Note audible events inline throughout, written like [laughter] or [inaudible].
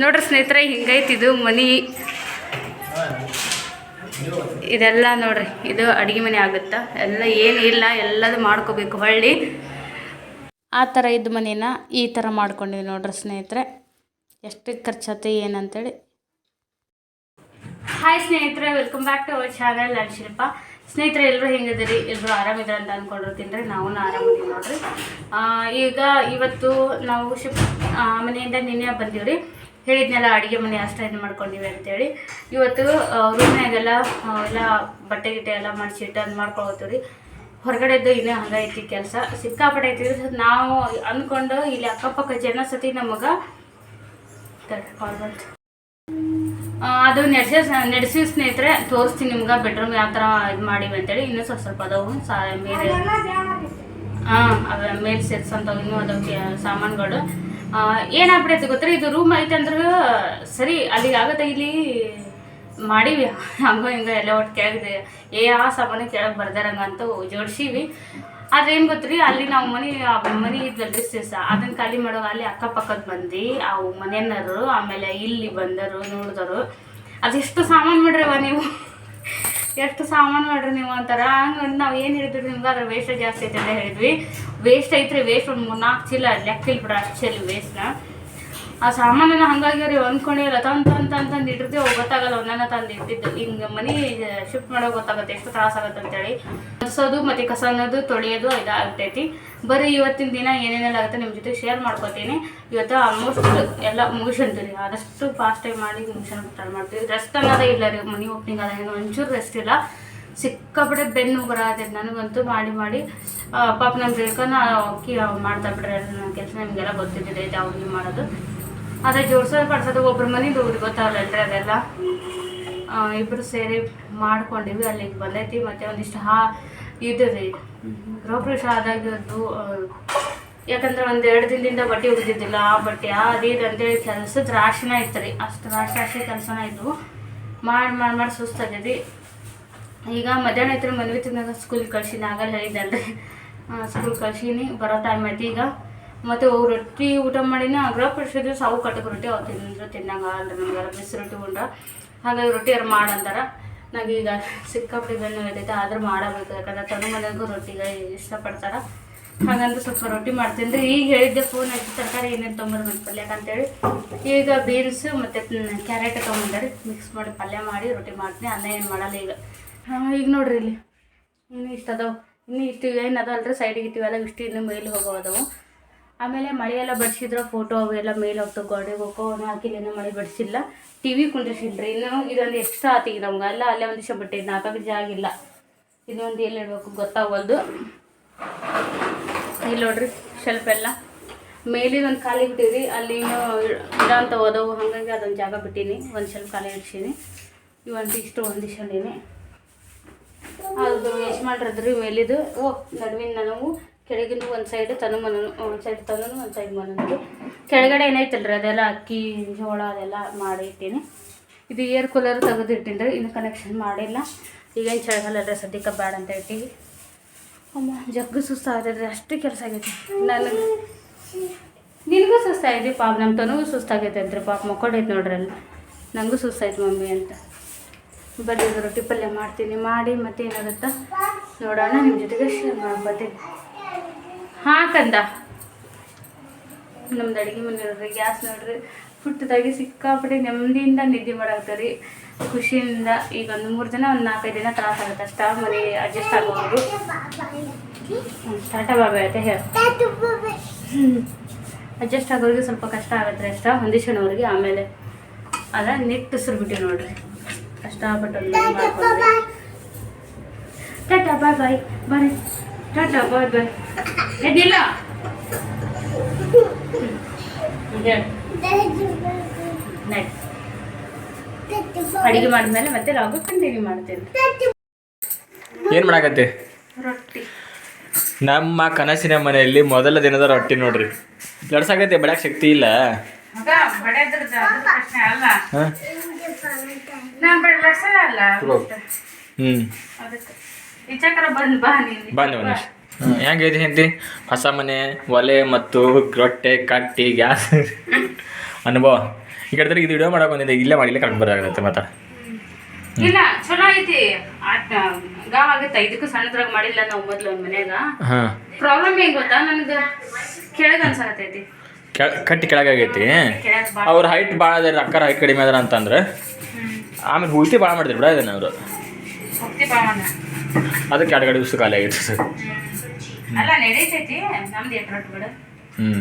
ನೋಡ್ರಿ ಸ್ನೇಹಿತರೆ, ಹಿಂಗೈತಿ ಇದು ಮನಿ. ಇದೆಲ್ಲ ನೋಡ್ರಿ, ಇದು ಅಡುಗೆ ಮನೆ ಆಗುತ್ತಾ. ಎಲ್ಲ ಏನು ಇಲ್ಲ, ಎಲ್ಲದು ಮಾಡ್ಕೋಬೇಕು ಹೊಳ್ಳಿ. ಆ ಥರ ಇದ್ದ ಮನೇನ ಈ ಥರ ಮಾಡ್ಕೊಂಡಿವಿ ನೋಡ್ರಿ ಸ್ನೇಹಿತರೆ. ಎಷ್ಟು ಖರ್ಚತೆ ಏನಂತೇಳಿ. ಹಾಯ್ ಸ್ನೇಹಿತರೆ. Welcome back to our channel ನಾನು ಶಿಲ್ಪ. ಸ್ನೇಹಿತರೆ ಎಲ್ಲರೂ ಹೆಂಗಿದ್ದೀರಿ? ಎಲ್ಲರೂ ಆರಾಮಿದ್ರ ಅಂತ ಅಂದ್ಕೊಂಡಿರ್ತೀನಿ ನಾವು ಆರಾಮಿದ್ದೀವಿ ನೋಡ್ರಿ. ಈಗ ಇವತ್ತು ನಾವು ಶಿಪ್ ಮನೆಯಿಂದ ನಿನ್ನೆ ಬಂದೀವಿ ರೀ ಹೇಳಿದ್ನೆಲ್ಲ, ಅಡುಗೆ ಮನೆ ಅಷ್ಟ ಇದು ಮಾಡ್ಕೊಂಡಿವಿ ಅಂತೇಳಿ. ಇವತ್ತು ರೂಮ್ನಾಗೆಲ್ಲ ಎಲ್ಲ ಬಟ್ಟೆ ಗಿಟ್ಟೆ ಎಲ್ಲ ಮಾಡಿಸಿಟ್ಟು ಅದು ಮಾಡ್ಕೊಳ್ತೀವಿ ಹೊರಗಡೆದ್ದು ಇನ್ನೂ ಹಂಗೈತಿ ಕೆಲಸ. ಸಿಕ್ಕಾಪಟ್ಟೆ ಐತಿ ನಾವು ಅಂದ್ಕೊಂಡು ಇಲ್ಲಿ ಅಕ್ಕಪಕ್ಕ ಜನ ಸತಿ ನಮಗೆ ಕಾಲ್ ಬಂತು. ಅದು ನಡೆಸಿ ನಡೆಸಿ ಸ್ನೇಹಿತರೆ, ತೋರಿಸ್ತೀನಿ ನಿಮ್ಗೆ ಬೆಡ್ರೂಮ್ ಯಾವ ಥರ ಇದು ಮಾಡಿವಿ ಅಂತೇಳಿ. ಇನ್ನೂ ಸ್ವಲ್ಪ ಸ್ವಲ್ಪ ಅದಾವು. ಸಾ, ಮೇಲೆ ಹಾಂ ಅವ ಮೇಲೆ ಸೇರ್ಸಂತವು. ಇನ್ನೂ ಅದಕ್ಕೆ ಸಾಮಾನುಗಳು. ಏನಾಗ್ಬಿಡೈತೆ ಗೊತ್ತ್ರಿ? ಇದು ರೂಮ್ ಐತೆ ಸರಿ, ಅಲ್ಲಿಗೆ ಆಗುತ್ತೆ. ಇಲ್ಲಿ ಮಾಡೀವಿ. ಹಂಗೋ ಹಿಂಗ ಎಲ್ಲ ಒಟ್ಟು ಕೆಳಗಿದೆ ಏ, ಆ ಸಾಮಾನು ಕೆಳಗೆ ಬರ್ದಾರಂಗ ಅಂತ ಜೋಡ್ಸೀವಿ. ಆದ್ರೆ ಏನು ಗೊತ್ತ್ರಿ? ಅಲ್ಲಿ ನಾವು ಮನೆ ಮನೆ ಇದ್ವಲ್ರಿ ಸಿಸ ಅದನ್ನ ಖಾಲಿ ಮಾಡೋವಾಗ ಅಲ್ಲಿ ಅಕ್ಕಪಕ್ಕದ ಮಂದಿ ಅವು ಮನೆಯನ್ನರು ಆಮೇಲೆ ಇಲ್ಲಿ ಬಂದರು ನೋಡಿದರು ಅದೆಷ್ಟು ಸಾಮಾನು ಮಾಡ್ರವ ನೀವು. ಎಷ್ಟು ಸಾಮಾನು ಮಾಡ್ರಿ ನೀವು ಅಂತಾರ. ಹಂಗಂದು ನಾವು ಏನು ಹೇಳಿದ್ರಿ ನಿಮ್ಗೆ? ಅದ್ರ ವೇಸ್ಟ್ ಜಾಸ್ತಿ ಐತೆ ಅಂತ ಹೇಳಿದ್ವಿ. ವೇಸ್ಟ್ ಐತ್ರಿ ವೇಸ್ಟ್ ಒಂದು ಮೂರು ನಾಲ್ಕು ಚೀಲ ಲೆಕ್ಕ ಇಲ್ಲ ಬಿಡ್ರಿ ಅಷ್ಟು ಚೀಲ ವೇಸ್ಟ್ನ ಆ ಸಾಮಾನನ್ನ ಹಂಗಾಗಿ ಅವ್ರಿ ಹೊಂದ್ಕೊಂಡಿಲ್ಲ ತಂದು ತಂದು ತಂದು ತಂದು ಇಟ್ಟಿರ್ತೀವಿ ಗೊತ್ತಾಗಲ್ಲ ಒಂದನ್ನ ತಂದು ಇಟ್ಟಿದ್ದು. ಹಿಂಗೆ ಮನೆ ಶಿಫ್ಟ್ ಮಾಡೋಕೆ ಗೊತ್ತಾಗುತ್ತೆ, ಎಷ್ಟು ತ್ರಾಸ ಅಂತ ಅಂತೇಳಿ. ಕಸೋದು ಮತ್ತು ಕಸ ಅನ್ನೋದು ತೊಳೆಯೋದು ಇದಾಗ್ತೈತಿ. ಬರೀ ಇವತ್ತಿನ ದಿನ ಏನೇನೆಲ್ಲ ಆಗುತ್ತೆ ನಿಮ್ಮ ಜೊತೆ ಶೇರ್ ಮಾಡ್ಕೊತೀನಿ. ಇವತ್ತು ಆಲ್ಮೋಸ್ಟ್ ಎಲ್ಲ ಮುಗಿಸಂತೀರಿ ಆದಷ್ಟು ಫಾಸ್ಟಾಗಿ ಮಾಡಿ ಮುಗಿಸೋಣ ಟ್ರೈ ಮಾಡ್ತೀವಿ. ರೆಸ್ಟ್ ಅನ್ನೋದೇ ಇಲ್ಲ ರೀ, ಮನೆ ಓಪನಿಂಗ್ ಅದ. ಏನು ಒಂಚೂರು ರೆಸ್ಟ್ ಇಲ್ಲ. ಸಿಕ್ಕಾಪಟ್ಟೆ ಬೆನ್ನು ಬರೋದೆ ನನಗಂತೂ ಮಾಡಿ ಮಾಡಿ. ಪಾಪ ನಮ್ಮ ರೇಖನ ಅಕ್ಕಿ ಮಾಡ್ತಾ ಬಿಡ್ರಿ ನನ್ನ ಕೆಲಸ ನಿಮಗೆಲ್ಲ ಗೊತ್ತಿದ್ದಿದೆ, ಇದು ಅವ್ರಿಗೆ ಮಾಡೋದು. ಅದೇ ಜೋಡ್ಸೋದು ಪಡ್ಸೋದು, ಒಬ್ರ ಮನೆ ದುಡ್ಡು ಗೊತ್ತಾಗಲ್ಲಲ್ರಿ ಅದೆಲ್ಲ. ಇಬ್ಬರು ಸೇರಿ ಮಾಡ್ಕೊಂಡಿವಿ, ಅಲ್ಲಿಗೆ ಬಂದೈತಿ, ಮತ್ತೆ ಒಂದಿಷ್ಟು ಹಾ ಇದು ರೀ ಗೃಹಪ್ರವೇಶ ಆದಾಗಿದ್ದು ಯಾಕಂದ್ರೆ ಒಂದು ಎರಡು ದಿನದಿಂದ ಬಟ್ಟೆ ಉಗಿದಿದ್ದಿಲ್ಲ, ಆ ಬಟ್ಟೆ ಅದು ಇದು ಅಂತೇಳಿ ಕೆಲಸದ ರಾಶಿನ ಇತ್ತು ರೀ. ಅಷ್ಟು ರಾಶಿ ರಾಶಿ ಕೆಲಸನ ಇದ್ವು. ಮಾಡಿ ಮಾಡಿ ಮಾಡಿ ಸುಸ್ತಾಗೈತಿ ಈಗ ಮಧ್ಯಾಹ್ನ ಐತ್ರಿ ಮನ್ವಿ ತಿನ್ನಾಗ ಸ್ಕೂಲ್ ಕಳ್ಸೀನಿ ಆಗಲ್ಲ ಹೇಳಿದ್ದಲ್ರಿ ಸ್ಕೂಲ್ ಕಳ್ಸೀನಿ, ಬರೋ ಟೈಮ್ ಐತಿ ಈಗ. ಮತ್ತು ಅವು ರೊಟ್ಟಿ ಊಟ ಮಾಡಿನ ಅಗ್ರ ಪರಿಶುದ್ಧ ಸಾವು ಕಟ್ಟಕ್ಕೆ ರೊಟ್ಟಿ ಅವು ತಿಂದ್ರೆ ತಿನ್ನಂಗಲ್ಲ ನಮಗೆಲ್ಲ ಬಿಸಿ ರೊಟ್ಟಿ ಉಂಡ್ರ ಹಾಗಾಗಿ ರೊಟ್ಟಿ ಯಾರು ಮಾಡಂತಾರ. ನಂಗೆ ಈಗ ಸಿಕ್ಕಾಪಟ್ಟೆ ಹಿಡಿತೈತೆ ಆದ್ರೆ ಮಾಡಬೇಕು. ಯಾಕಂದ್ರೆ ತನ್ನ ಮನೆಗೂ ರೊಟ್ಟಿಗೆ ಇಷ್ಟಪಡ್ತಾರೆ. ಹಾಗಂದ್ರೆ ಸ್ವಲ್ಪ ರೊಟ್ಟಿ ಮಾಡ್ತೀನಿ. ರೀ ಈಗ ಹೇಳಿದ್ದೆ ಫೋನ್ ಹಚ್ಚಿ ತರಕಾರಿ ಏನೇನು ತೊಗೊಂಬರ್ಬೇಕು ಪಲ್ಯ ಅಂತೇಳಿ ಈಗ ಬೀನ್ಸ್ ಮತ್ತು ಕ್ಯಾರೆಟ್ ತೊಗೊಂಬಂದಾರಿ. ಮಿಕ್ಸ್ ಮಾಡಿ ಪಲ್ಯ ಮಾಡಿ ರೊಟ್ಟಿ ಮಾಡ್ತೀನಿ. ಅನ್ನ ಏನು ಮಾಡಲ್ಲ ಈಗ. ಈಗ ನೋಡ್ರಿ ಇಲ್ಲಿ. ಇನ್ನು ಇಷ್ಟು ಅದಾವೆ. ಇನ್ನೂ ಇಷ್ಟು ಏನು ಅದಾವಲ್ರಿ? ಸೈಡಿಗೆ ಇಟ್ಟಿವೆಲ್ಲ, ಇಷ್ಟು ಇನ್ನೂ ಮೇಲೆ ಹೋಗೋದವು ಆಮೇಲೆ ಮಳೆಯೆಲ್ಲ ಬಡಿಸಿದ್ರೆ ಫೋಟೋ ಅವೆಲ್ಲ ಮೇಲೆ ಹೋಗ್ತಾವೆ ಗೋಡೆಗೆ ಹೋಗೋ ಇನ್ನೂ ಮಳೆ ಬಡಿಸಿಲ್ಲ. ಟಿ ವಿ ಕುಂದ್ರಿಸಿಲ್ರಿ ಇನ್ನೂ ಇದೊಂದು ಎಕ್ಸ್ಟ್ರಾ ಆತೀಗ ನಮ್ಗೆ. ಅಲ್ಲ, ಅಲ್ಲೇ ಒಂದಿಷ್ಟು ಬಟ್ಟೆ. ನಾಲ್ಕು ಜಾಗ ಇಲ್ಲ. ಇದೊಂದು ಎಲ್ಲಿ ಇಡಬೇಕು ಗೊತ್ತಾಗವಲ್ದು ಇಲ್ಲಿ ನೋಡ್ರಿ ಶೆಲ್ಫ್ ಎಲ್ಲ. ಮೇಲಿನ ಒಂದು ಖಾಲಿ ಬಿಟ್ಟಿರಿ ಅಲ್ಲಿ ಅಂತ ಹೋದವು. ಹಾಗಾಗಿ ಅದೊಂದು ಜಾಗ ಬಿಟ್ಟೀನಿ. ಒಂದು ಶೆಲ್ಫ್ ಖಾಲಿ ಇಡ್ಸೀನಿ. ಇವಂತ ಇಷ್ಟು ಒಂದಿಷ್ಟೀನಿ ಅದು ಎಷ್ಟು ಮಾಡಿರೋದ್ರಿ ಮೇಲಿದು. ಓ, ನಡುವಿನ ನನವು ಕೆಳಗಿನ ಒಂದು ಸೈಡ್ ತನು ಮನನು, ಒಂದು ಸೈಡ್ ತನನು, ಒಂದು ಸೈಡ್ ಮನನು ಕೆಳಗಡೆ ಏನೈತಲ್ರಿ ಅದೆಲ್ಲ ಅಕ್ಕಿ, ಜೋಳ ಅದೆಲ್ಲ ಮಾಡಿ ಇಟ್ಟೀನಿ ಇದು ಏರ್ ಕೂಲರ್ ತೆಗೆದಿಟ್ಟಿನಿ ಇನ್ನು ಕನೆಕ್ಷನ್ ಮಾಡಿಲ್ಲ. ಈಗೇನು ಚಳಿಗಾಲ ಅಲ್ರಿ ಸದ್ಯಕ್ಕೆ ಬೇಡ ಅಂತ ಇಟ್ಟಿವಿ. ಅಮ್ಮ, ಜಗ್ಗು ಸುಸ್ತಾಗೈತೆ ಅಷ್ಟು ಕೆಲಸ ಆಗೈತಿ. ನನಗೆ ನಿನಗೂ ಸುಸ್ತಾಗೈತಿ ಪಾಪ ನಮ್ಮ ತನಗೂ ಸುಸ್ತಾಗೈತೆ ಅಂತ್ರಿ ಪಾಪ, ಮಕ್ಕೊಂಡೈತೆ ನೋಡ್ರಿ ಅಲ್ಲಿ ನನಗೂ ಸುಸ್ತಾಯ್ತು ಮಮ್ಮಿ ಅಂತ. ಇದು ರೊಟ್ಟಿ ಪಲ್ಯ ಮಾಡ್ತೀನಿ. ಮಾಡಿ ಮತ್ತೆ ಏನಾಗುತ್ತಾ ನೋಡೋಣ ನಿಮ್ಮ ಜೊತೆಗೆ ಶೇರ್ ಮಾಡ್ಕೊತೀನಿ. ಹಾಂ ಕಂದ. ನಮ್ದು ಅಡುಗೆ ಮನೆ ನೋಡ್ರಿ, ಗ್ಯಾಸ್ ನೋಡ್ರಿ. ಪುಟ್ಟದಾಗಿ ಸಿಕ್ಕಾಪಟ್ಟೆ ನೆಮ್ಮದಿಯಿಂದ ನಿದ್ದೆ ಮಾಡಾಕ್ತಾರೆ ಖುಷಿಯಿಂದ ಈಗ ಒಂದು ಮೂರು ದಿನ ಒಂದು ನಾಲ್ಕೈದು ದಿನ ತ್ರಾಸ ಆಗುತ್ತೆ ಅಷ್ಟ. ಮನೆ ಅಡ್ಜಸ್ಟ್ ಆಗೋದು ಟಾಟಾ ಬಾಬಾ ಐತೆ ಹೇಳಿ. ಅಡ್ಜಸ್ಟ್ ಆಗೋರಿಗೆ ಸ್ವಲ್ಪ ಕಷ್ಟ ಆಗುತ್ತೆ ಅಷ್ಟ ಹೊಂದಿಸೋಣವ್ರಿಗೆ ಆಮೇಲೆ. ಅದ ನಿಟ್ಟುಸ್ರು ಬಿಟ್ಟು ನೋಡ್ರಿ. ಕಷ್ಟಪಟ್ಟು ಟಾಟಾ, ಬಾಯ್ ಬಾಯ್. ಬರ್ರಿ ಟಾಟಾ ಬಾಯ್ ಬಾಯ್ ಎದ್ದಿಲ್ಲ ಅಡಿಗೆ ಮಾಡಿದ್ಮೇಲೆ ಮತ್ತೆ ಲಾಗು ಕಂಟಿನ್ಯೂ ಮಾಡ್ತೇನೆ. ಏನು ಮಾಡಾಕತ್ತೆ? ರೊಟ್ಟಿ. ನಮ್ಮ ಕನಸಿನ ಮನೆಯಲ್ಲಿ ಮೊದಲ ದಿನದ ರೊಟ್ಟಿ ನೋಡ್ರಿ. ಜಡ್ಸಾಕೈತಿ ಬೆಳಕ್ ಶಕ್ತಿ ಇಲ್ಲ. ಮಗ ಬಂದ್ ಒಂದು ಹೆಂಗೈತಿ ಹೆಂಡತಿ ಹೊಸ ಮನೆ ಒಲೆ ಮತ್ತು ರೊಟ್ಟೆ ಕಟ್ಟಿ ಗ್ಯಾಸ್. ಅನುಭವ. ಈ ಕಡೆ ಇದು ವಿಡಿಯೋ ಮಾಡಕ್ ಬಂದಿದೆ ಇಲ್ಲೇ ಮಾಡಿಲ್ಲ ಕರ್ಕೊಂಡು ಬರೋದಾಗತ್ತೆ ಮತ್ತೆ ಇಲ್ಲ ಚಲೋ ಐತಿ. ಗಾವ್ ಆಗತ್ತ? ಇದಕ್ಕೂ ಸಣ್ಣದ್ರಾಗ ಮಾಡಿಲ್ಲ ನಾವು ಮೊದ್ಲು ಒಂದ್ ಮನ್ಯಾಗ. ಪ್ರಾಬ್ಲಮ್ ಏನ್ ಗೊತ್ತಾ? ನನಗೆ ಕೆಳಗ ಅನ್ಸಾತೈತಿ ಕಟ್ಟಿ ಕೆಳಗಾಗೈತಿ ಅವ್ರ ಹೈಟ್ ಭಾಳ ಅದರ ಅಕ್ಕರ ಹೈಟ್ ಕಡಿಮೆ ಅದಾರ ಅಂತಂದ್ರೆ. ಆಮೇಲೆ ಹುಳ್ತಿ ಭಾಳ ಮಾಡಿದ್ರು ಬಿಡ ಇದನ್ನ ಅವರು. ಅದಕ್ಕೆ ಎರಡು ಗಡಿ ಉಸ್ತು ಖಾಲಿ ಆಗಿತ್ತು ಸರ್. ಅಲ್ಲ ನಡೀತೈತಿ. ನಮ್ದು ಎಟ್ರೊಟ್ಟು ಬಿಡು. ಹ್ಞೂ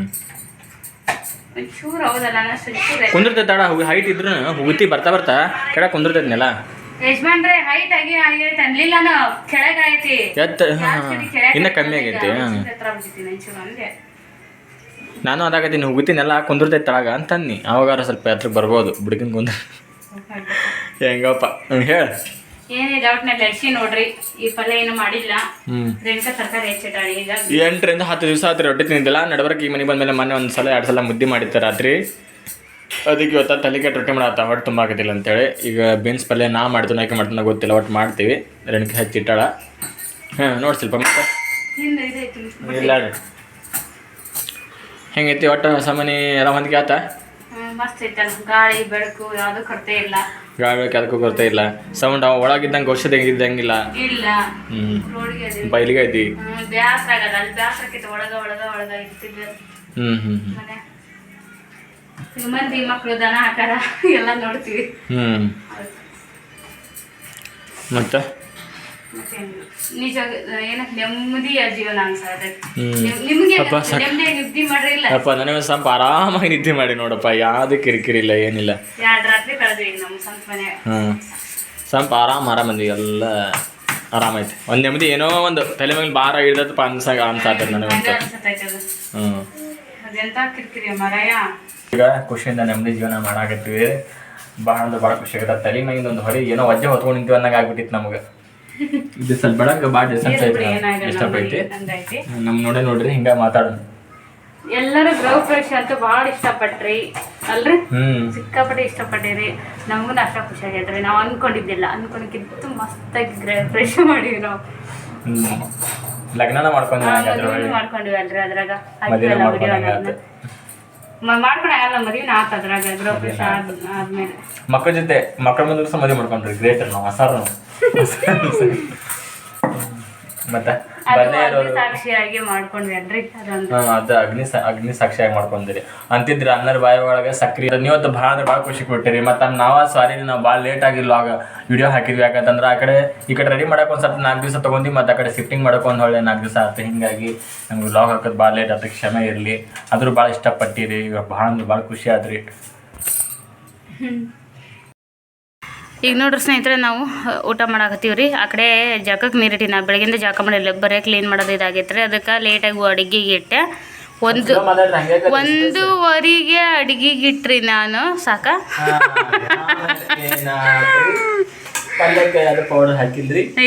ಒಂಚೂರು ಹೌದಲ್ಲ ಚೂರು ಕುಂದಿರ್ತೈತೆ ತಡ ಹೈಟ್ ಇದ್ರು ಹೋಗುತ್ತಿ ಬರ್ತಾ ಬರ್ತಾ ಕೆಳಗೆ ಕುಂದಿರ್ತೈತೆ ನೆಲ ಯಜಮಾನ್ರೆ ಹೈಟ್ ಆಗಿ ಆಗೈತೆ ಅನ್ಲಿಲ್ಲ ಕೆಳಗ ಐತಿ ಎತ್ತ ಇನ್ನೂ ಕಮ್ಮಿ ಆಗೈತಿ ಅಂದೆ ನಾನು ಅದಾಗತ್ತೀನಿ ಹುಗುತಿನೆಲ್ಲ ಕುಂದಿರ್ತೈತೆ ತಳಗ ಅಂತನ್ನಿ. ಅವಾಗಾರ ಸ್ವಲ್ಪ ಹತ್ರಕ್ಕೆ ಬರ್ಬೋದು ಬುಡಕಿನ ಕುಂದ್ರ. ಹೆಂಗಪ್ಪ? ಹೇಳು. ಏನೇ ಡೌಟ್ನಲ್ಲಿ ಅಳ್ಸಿ ನೋಡ್ರಿ ಈ ಪಲ್ಯ ಏನು ಮಾಡಿಲ್ಲ. ಹ್ಞೂ ರೇಣುಕಾ ತರಕಾರಿ ಹೆಚ್ಚಿಟ್ಟಾಳಿ ಈಗ ಎಂಟರಿಂದ ಹತ್ತು ದಿವಸ ಆತ್ರಿ ರೊಟ್ಟಿ ತಿಂದಿಲ್ಲ. ನಡಬರ್ಕ್ ಈ ಮನೆಗೆ ಬಂದಮೇಲೆ ಮೊನ್ನೆ ಒಂದು ಸಲ ಎರಡು ಸಲ ಮುದ್ದೆ ಮಾಡಿದ್ದೆ ರಾತ್ರಿ. ಅದಕ್ಕೆ ಇವತ್ತು ತಲೆಗೆ ರೊಟ್ಟಿ ಮಾಡತ್ತ ಹೊಟ್ಟೆ ತುಂಬ ಆಗೋದಿಲ್ಲ ಅಂತೇಳಿ. ಈಗ ಬೀನ್ಸ್ ಪಲ್ಯ ನಾ ಮಾಡ್ತೀನಿ ಯಾಕೆ ಮಾಡ್ತೀನಿ ಗೊತ್ತಿಲ್ಲ ಒಟ್ಟು ಮಾಡ್ತೀವಿ. ರೆಣಕೆ ಹಚ್ಚಿಟ್ಟಾಳ ಹಾಂ ನೋಡಿ ಸ್ವಲ್ಪ ಮತ್ತೆ? ಇಲ್ಲ ರೀ. ಹೆಂಗೈತಿ ಒಟ್ಟು ಸಾಮಾನಿ ಮನೆ ಎಲ್ಲ ಹೊಂದಿಗೆ ಆತ? ಮಸ್ತ್ ಐತಲ್ಲ ಗಾಳಿ ಬೆಳಕು ಯಾವ್ದು ಕೊರತೆ ಇಲ್ಲ. ಗಾಳಿ ಅದಕ್ಕೂ ಕೊರತೆ ಇಲ್ಲ. ಸೌಂಡ್ ಅವ ಒಳಗಿದ್ದಂಗೆ ಔಷಧಿ ಹೆಂಗಿದ್ದಂಗಿಲ್ಲ ಇಲ್ಲ. ರೋಡ್ಗೆ ಅದು. ಬಯಲಿಗೆ ಐತಿ ಹ್ಮ್, ಬ್ಯಾಸ್ರ ಆಗಲ್ಲ. ಅಲ್ಲಿ ಬ್ಯಾಸ್ರ ಆಕೈತಿ ಒಳಗ ಒಳಗ ಒಳಗ ಹ್ಞೂ ಹ್ಞೂ ಹ್ಞೂ ಮನೆ. ಮಂದಿ ಮಕ್ಳು ದನ ಹಾಕಾರ ಎಲ್ಲ ನೋಡ್ತೀವಿ. ಹ್ಞೂ ಮತ್ತು. ನಿಜ ಏನಕ್ಕೆ ನೆಮ್ಮದಿಯ ಜೀವನ ಅನ್ಸತ್ತೆ ಹ್ಮ್. ನಿಮ್ಗೆ ಅಪ್ಪ ಸಾಕ್. ನೆಮ್ಮದಿ ನಿದ್ದೆ ಮಾಡ್ರಿ ಇಲ್ಲ? ಅಪ್ಪ ನನಗೆ ಸ್ವಲ್ಪ ಆರಾಮಾಗಿ ನಿದ್ದೆ ಮಾಡಿ ನೋಡಪ್ಪ ಯಾವ್ದು ಕಿರಿಕಿರಿ ಇಲ್ಲ ಏನಿಲ್ಲ. ಎರಡು ರಾತ್ರಿ ಕಳೆದ್ವಿ ಈಗ ನಮ್ಮ ಸ್ವಂತ ಮನೆ. ಹ್ಞೂ ಸ್ವಲ್ಪ ಆರಾಮ್ ಆರಾಮಂದಿ ಎಲ್ಲ ಆರಾಮೈತೆ ಒಂದು ನೆಮ್ಮದಿ ಏನೋ ಒಂದು ತಲೆ ಮೇಲೆ ಭಾರ ಹಿಡ್ದಪ್ಪ ಅನ್ಸಾಗ ಅನ್ಸಾತದ ನನಗಂತ. ಹಂಗ ಅನ್ಸತೈತೆ ಅದು ಹ್ಞೂ ಅದೆಂತ ಕಿರಿಕಿರಿ ಮರಯ? ಈಗ ಖುಷಿಯಿಂದ ನೆಮ್ಮದಿ ಜೀವನ ಮಾಡಾಕತ್ತೀವಿ. ಭಾಳ ಅಂದ್ರೆ ಭಾಳ ಖುಷಿ ಆಗತ್ತೆ. ತಲೆ ಮ್ಯಾಗಿಂದ ಒಂದು ಹೊಡಿ ಏನೋ ವಜ್ಜೆ ಹೊತ್ಕೊಂಡು ನಿಂತೀವಿ ಅನ್ನಂಗೆ ಆಗ್ಬಿಟ್ಟಿತ್ತು ನಮಗೆ. ಇದು ಸ್ವಲ್ಪ ಬೆಳಗ್ಗೆ ಭಾಳ ಡಿಸ್ಟೆನ್ಸ್ ಐತೆ ಹಂಗೈತಿ ನಮ್ಮ ನೋಡೇ ನೋಡ್ರಿ ಹಿಂಗ ಮಾತಾಡೋಣ. ಎಲ್ಲರೂ ಗೃಹ ಪ್ರವೇಶ ಅಂತೂ ಭಾಳ ಇಷ್ಟಪಟ್ರಿ. ಅಲ್ರಿ? ಸಿಕ್ಕಾಪಟ್ಟೆ ಇಷ್ಟಪಟ್ಟಿರಿ. ನಮಗೂ ಅಷ್ಟ ಖುಷಿ ಆಗೈತ್ರಿ ನಾವು ಅನ್ಕೊಂಡಿದ್ದಿಲ್ಲ. ಅನ್ಕೊಂಡಿಕ್ಕಿಂತ ಮಸ್ತಾಗಿ ಗೃಹ ಪ್ರವೇಶ ಮಾಡಿವಿ ನಾವು. ಲಗ್ನ ಲಗ್ನನ ಮಾಡ್ಕೊಂಡ್ವಿ ಅಲ್ರಿ ಅದ್ರಾಗ. ಮಾಡ್ಕೊಳಲ್ಲ ಮದ್ವಿನ ಆತ ಅದ್ರಾಗ. ಗೃಹ ಪ್ರವೇಶ ಆದ್ಮೇಲೆ. ಮಕ್ಕಳ ಜೊತೆ ಮಕ್ಕಳ ಮುಂದೆ ದಿವಸ ಮದುವೆ ಮಾಡ್ಕೊಂಡ್ರಿ. ಗ್ರೇಟ್ ನಾವು ಹಸಾರ್ ನಾವು ಮತ್ತೆ? ಬನ್ನಿ ಇರೋರು ಸಾಕ್ಷಿಯಾಗಿ ಮಾಡ್ಕೊಂಡ್ವಿ ಅಲ್ರಿ ಅದೊಂದು ಹಾ ಅದ ಅಗ್ನಿ ಸಾ- ಅಗ್ನಿ ಸಾಕ್ಷಿಯಾಗಿ ಮಾಡ್ಕೊಂಡಿರಿ. ಅಂತಿದ್ರಿ ಅನ್ನರ ಬಾಯಿ ಒಳಗೆ ಸಕ್ರಿ ನೀವತ್ತು ಭಾಳ ಅಂದ್ರೆ ಭಾಳ ಖುಷಿ ಕೊಟ್ಟಿರಿ. ಮತ್ತೆ ನಾವು ಸಾರಿ ನಾವು ಭಾಳ ಲೇಟ್ ಆಗಿಲ್ಲ ಆಗ ವಿಡಿಯೋ ಹಾಕಿದ್ವಿ. ಯಾಕಂತಂದ್ರೆ ಆ ಕಡೆ ಈ ಕಡೆ ರೆಡಿ ಮಾಡಕ್ಕೆ ಒಂದು ಸ್ವಲ್ಪ ನಾಲ್ಕು ದಿವಸ ತೊಗೊಂಡು ಮತ್ತೆ ಆ ಕಡೆ ಶಿಫ್ಟಿಂಗ್ ಮಾಡಕ್ಕೆ ಒಂದು ಒಳ್ಳೆ ನಾಲ್ಕು ದಿವಸ ಆಯ್ತು ಹಿಂಗಾಗಿ ನಮ್ಗೆ ಲಾಗ್ ಹಾಕೋದು ಭಾಳ ಲೇಟ್ ಆಯ್ತು ಕ್ಷಮೆ ಇರಲಿ. ಆದ್ರೂ ಭಾಳ ಇಷ್ಟಪಟ್ಟಿರಿ. ಈಗ ಭಾಳ ಅಂದ್ರೆ ಭಾಳ ಖುಷಿ ಆದ್ರಿ. ಈಗ ನೋಡ್ರಿ ಸ್ನೇಹಿತರೆ ನಾವು ಊಟ ಮಾಡಾಕತ್ತೀವಿ ರೀ ಆ ಕಡೆ ಜಾಕಕ್ಕೆ ನೀರಿಟ್ಟಿ ನಾ ಬೆಳಗಿಂದ ಜಾಕ ಮಾಡಿಲ್ಲ. ಬರೀ ಕ್ಲೀನ್ ಮಾಡೋದು ಇದಾಗೈತೆ ರೀ ಅದಕ್ಕೆ ಲೇಟಾಗಿ ಅಡುಗೆಗೆ ಇಟ್ಟೆ. ಒಂದು ಒಂದೂವರೆಗೆ ಅಡುಗೆಗೆ ಇಟ್ರಿ ನಾನು. ಸಾಕ?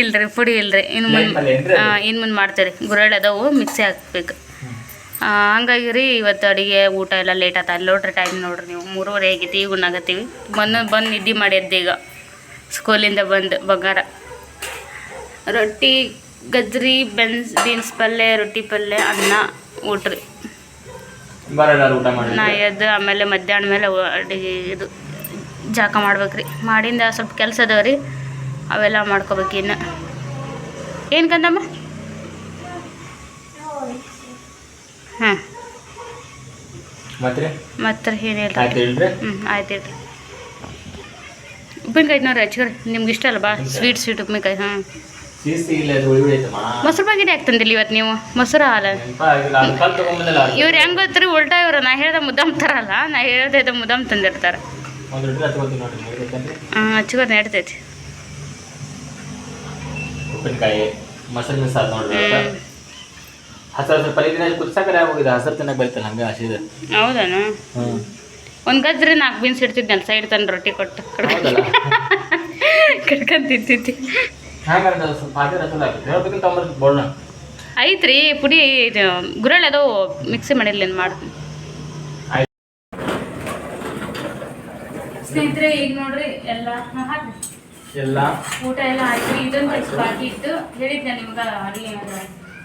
ಇಲ್ರಿ ಪುಡಿ ಇಲ್ರಿ. ಇನ್ನು ಮುಂದೆ ಇನ್ನು ಮುಂದೆ ಮಾಡ್ತೀರಿ ಗುರಳ್ ಅದಾವು ಮಿಕ್ಸಿ ಹಾಕ್ಬೇಕು. ಹಂಗಾಗಿ ರೀ ಇವತ್ತು ಅಡುಗೆ ಊಟ ಎಲ್ಲ ಲೇಟ್ ಆತ. ಅಲ್ಲಿ ನೋಡ್ರಿ ಟೈಮ್ ನೋಡ್ರಿ ನೀವು. ಮೂರುವರೆ ಆಗೈತಿ ಈಗ ಉಣ್ಣಾಗತ್ತೀವಿ ಬಂದು ಬಂದು ನಿದ್ದೆ ಮಾಡಿ ಎದ್ದೆ ಈಗ. ಸ್ಕೂಲಿಂದ ಬಂದು ಬಂಗಾರ. ರೊಟ್ಟಿ ಗಜ್ರಿ ಬೆನ್ಸ್ ಬೀನ್ಸ್ ಪಲ್ಯ ರೊಟ್ಟಿ ಪಲ್ಯ ಅನ್ನ ಊಟ್ರಿ. ರೀ ನಾ ಎದ್ದು ಆಮೇಲೆ ಮಧ್ಯಾಹ್ನ ಮೇಲೆ ಅಡುಗೆ ಇದು ಜಾಕ ಮಾಡ್ಬೇಕ್ರಿ. ಮಾಡಿಂದ ಸ್ವಲ್ಪ ಕೆಲಸ ಅದಾವ ರೀ. ಅವೆಲ್ಲ ಮಾಡ್ಕೋಬೇಕು ಇನ್ನು. ಏನು ಕಂದಮ್ಮ? ಹಾಂ ಮತ್ತೆ ಮತ್ತೆ ಏನಿಲ್ಲ ಹ್ಞೂ ಆಯ್ತು ಇಡ್ರಿ ಉಪ್ಪಿನಕಾಯಿ ನೋಡ್ರಿ ಹಚ್ಕೊರಿ ನಿಮ್ಗೆ ಇಷ್ಟ ಅಲ್ಲ ಬಾ ಸ್ವೀಟ್ ಸ್ವೀಟ್ ಉಪ್ಪಿನಕಾಯಿ ಹಾಂ. ತಂದಿಲ್ಲ ಮೊಸರು ಪ್ಯಾಕೆಟ್ ಹಾಕ್ತಂದಿಲ್ಲ ಇವತ್ತು ನೀವು? ಮೊಸರು ಹಾಲು? ಇವ್ರು ಹೆಂಗೆ ಗೊತ್ತ್ರಿ? ಉಲ್ಟಾ ಇವ್ರು ನಾ ಹೇಳ್ದೆ ಮುದ್ದಾಮ್ ತರಲ್ಲ ನಾ ಹೇಳ್ದೆ ಮುದ್ದಾಮ್ ತಂದಿರ್ತಾರೆ. ಹಾಂ ಹಚ್ಕೋದು ನಡ್ತೈತಿ. ಉಪ್ಪಿನಕಾಯಿ ಮೊಸರು ಮಿಸ್ ನೋಡ್ರಿ ಹ್ಞೂ ಹಸರು ಹಸರು ಪಲ್ಯ ದಿನ ಕುದಿಸಾಕರೆ ಹೋಗಿದೆ ಹಸರು ತಿನ್ನಕ್ಕೆ ಬೈತಲ್ಲ ಹಂಗೆ ಹಸಿದ ಹೌದಾ ಹ್ಞೂ ಒಂದು ಗಜ್ರಿ ನಾಲ್ಕು ಬೀನ್ಸ್ ಇಡ್ತಿದ್ನಲ್ಲ ಸೈಡ್ ತಂದು ರೊಟ್ಟಿ ಕೊಟ್ಟು. ತಿಂತಿದ್ದಿ ಬೋಳ್ನ. ಐತ್ರಿ ಪುಡಿ ಇದು ಗುರಳ್ ಅದು ಮಿಕ್ಸಿ ಮಾಡಿರ್ಲಿ ಏನು ಮಾಡ್ತೀನಿ. ಸ್ನೇಹಿತರೆ ಈಗ ನೋಡ್ರಿ ಎಲ್ಲ ಹಾಕಿ ಎಲ್ಲ. ಊಟ ಎಲ್ಲ ಆಯ್ತು. ಇದೊಂದು ಕೆಲಸ ಬಾಕಿ ಇತ್ತು. ಹೇಳಿದ್ದೆ ನಿಮ್ಗೆ ಅಲ್ಲಿ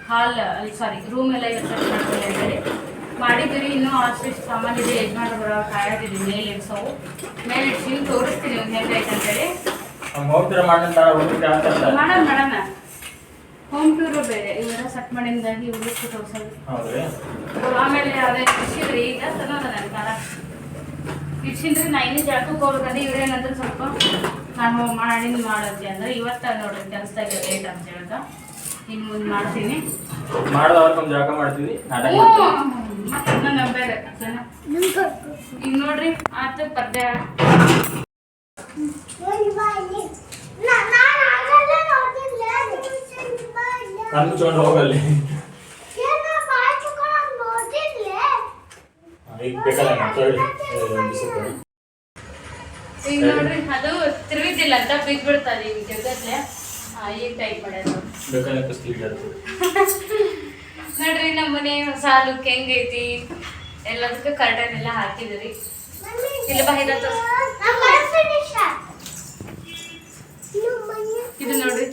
ಹಾಲ್ ಅಲ್ಲಿ ಸಾರಿ ರೂಮ್ ಎಲ್ಲ ಮಾಡ್ತೀವಿ ಮಾಡ್ಕೊಳ್ಳಿ ಅಂತೇಳಿ ಮಾಡಿದ್ದೀರಿ ಇನ್ನೂ ಅಷ್ಟಿಷ್ಟು ಸಾಮಾನು ಇದೆ. ಯಜಮಾನ್ರು ಬರೋ ಕಾಯೋದಿದೆ ಮೇಲೆ ಸೌ ಮೇಲೆ ಇಡ್ಸಿ ತೋರಿಸ್ತೀನಿ ಒಂದು ಹೆಂಗೈತೆ ಅಂತೇಳಿ ಮಾಡಂತಾರ ಮಾಡೋಣ ಮಾಡೋಣ. ಹೋಮ್ ಟೂರು ಬೇರೆ ಇವೆಲ್ಲ ಸಟ್ ಮಾಡಿಂದಾಗಿ ಉಳಿಸ್ತು ತೋರ್ಸೋದು ಹೌದ್ರಿ? ಆಮೇಲೆ ಅದೇ ಇಡ್ಸಿದ್ರಿ ಈಗ ತನ್ನೋದ ನನ್ನ ಕಾರ ಇಡ್ಸಿದ್ರಿ ನಾ ಇನ್ನೂ ಜಳಕಕ್ಕೆ ಹೋಗ್ಬೇಕಂದ್ರೆ ಇವ್ರೇನಂದ್ರೆ ಸ್ವಲ್ಪ ನಾನು ಮಾಡಿ ಮಾಡೋದು ಅಂದ್ರೆ ಇವತ್ತ ನೋಡ್ರಿ ಕೆಲಸದಾಗ ಲೇಟ್ ಅಂತ ಜಳಕ ಇನ್ನು ಮುಂದೆ ಮಾಡ್ತೀನಿ. ಮಾಡ್ದವ್ರ ನಮ್ ಜಳಕ ಮಾಡ್ತೀವಿ ನಾಟಕ ಮತ್ತೆ ಬೇರೆ ಈಗ ನೋಡ್ರಿ ಆತ ಪರ್ದೆ. ಕಣ್ಣು ಮುಚ್ಕೊಂಡು ಹೋಗಲ್ಲಿ. ಈಗ ಬೇಕಲ್ಲ ಮಕ್ಕಳು ಈಗ ನೋಡ್ರಿ ಅದು ತಿರುಗಿದ್ದಿಲ್ಲ ಅಂತ ಬಿಗ್ ಬಿಡ್ತದೆ ಈಗ ಜಗತ್ಲೆ ಈಗ ಟೈಪ್ [laughs] ನೋಡ್ರಿ ನಮ್ಮ ಮನೆ ಸಾಲು ಹೆಂಗೈತಿ ಎಲ್ಲದಕ್ಕೂ ಕರ್ಟನ್ ಎಲ್ಲ ಹಾಕಿದ್ರಿ ಇಲ್ಲ ಬಾ ಇದತ್ತು ಇದು ನೋಡ್ರಿ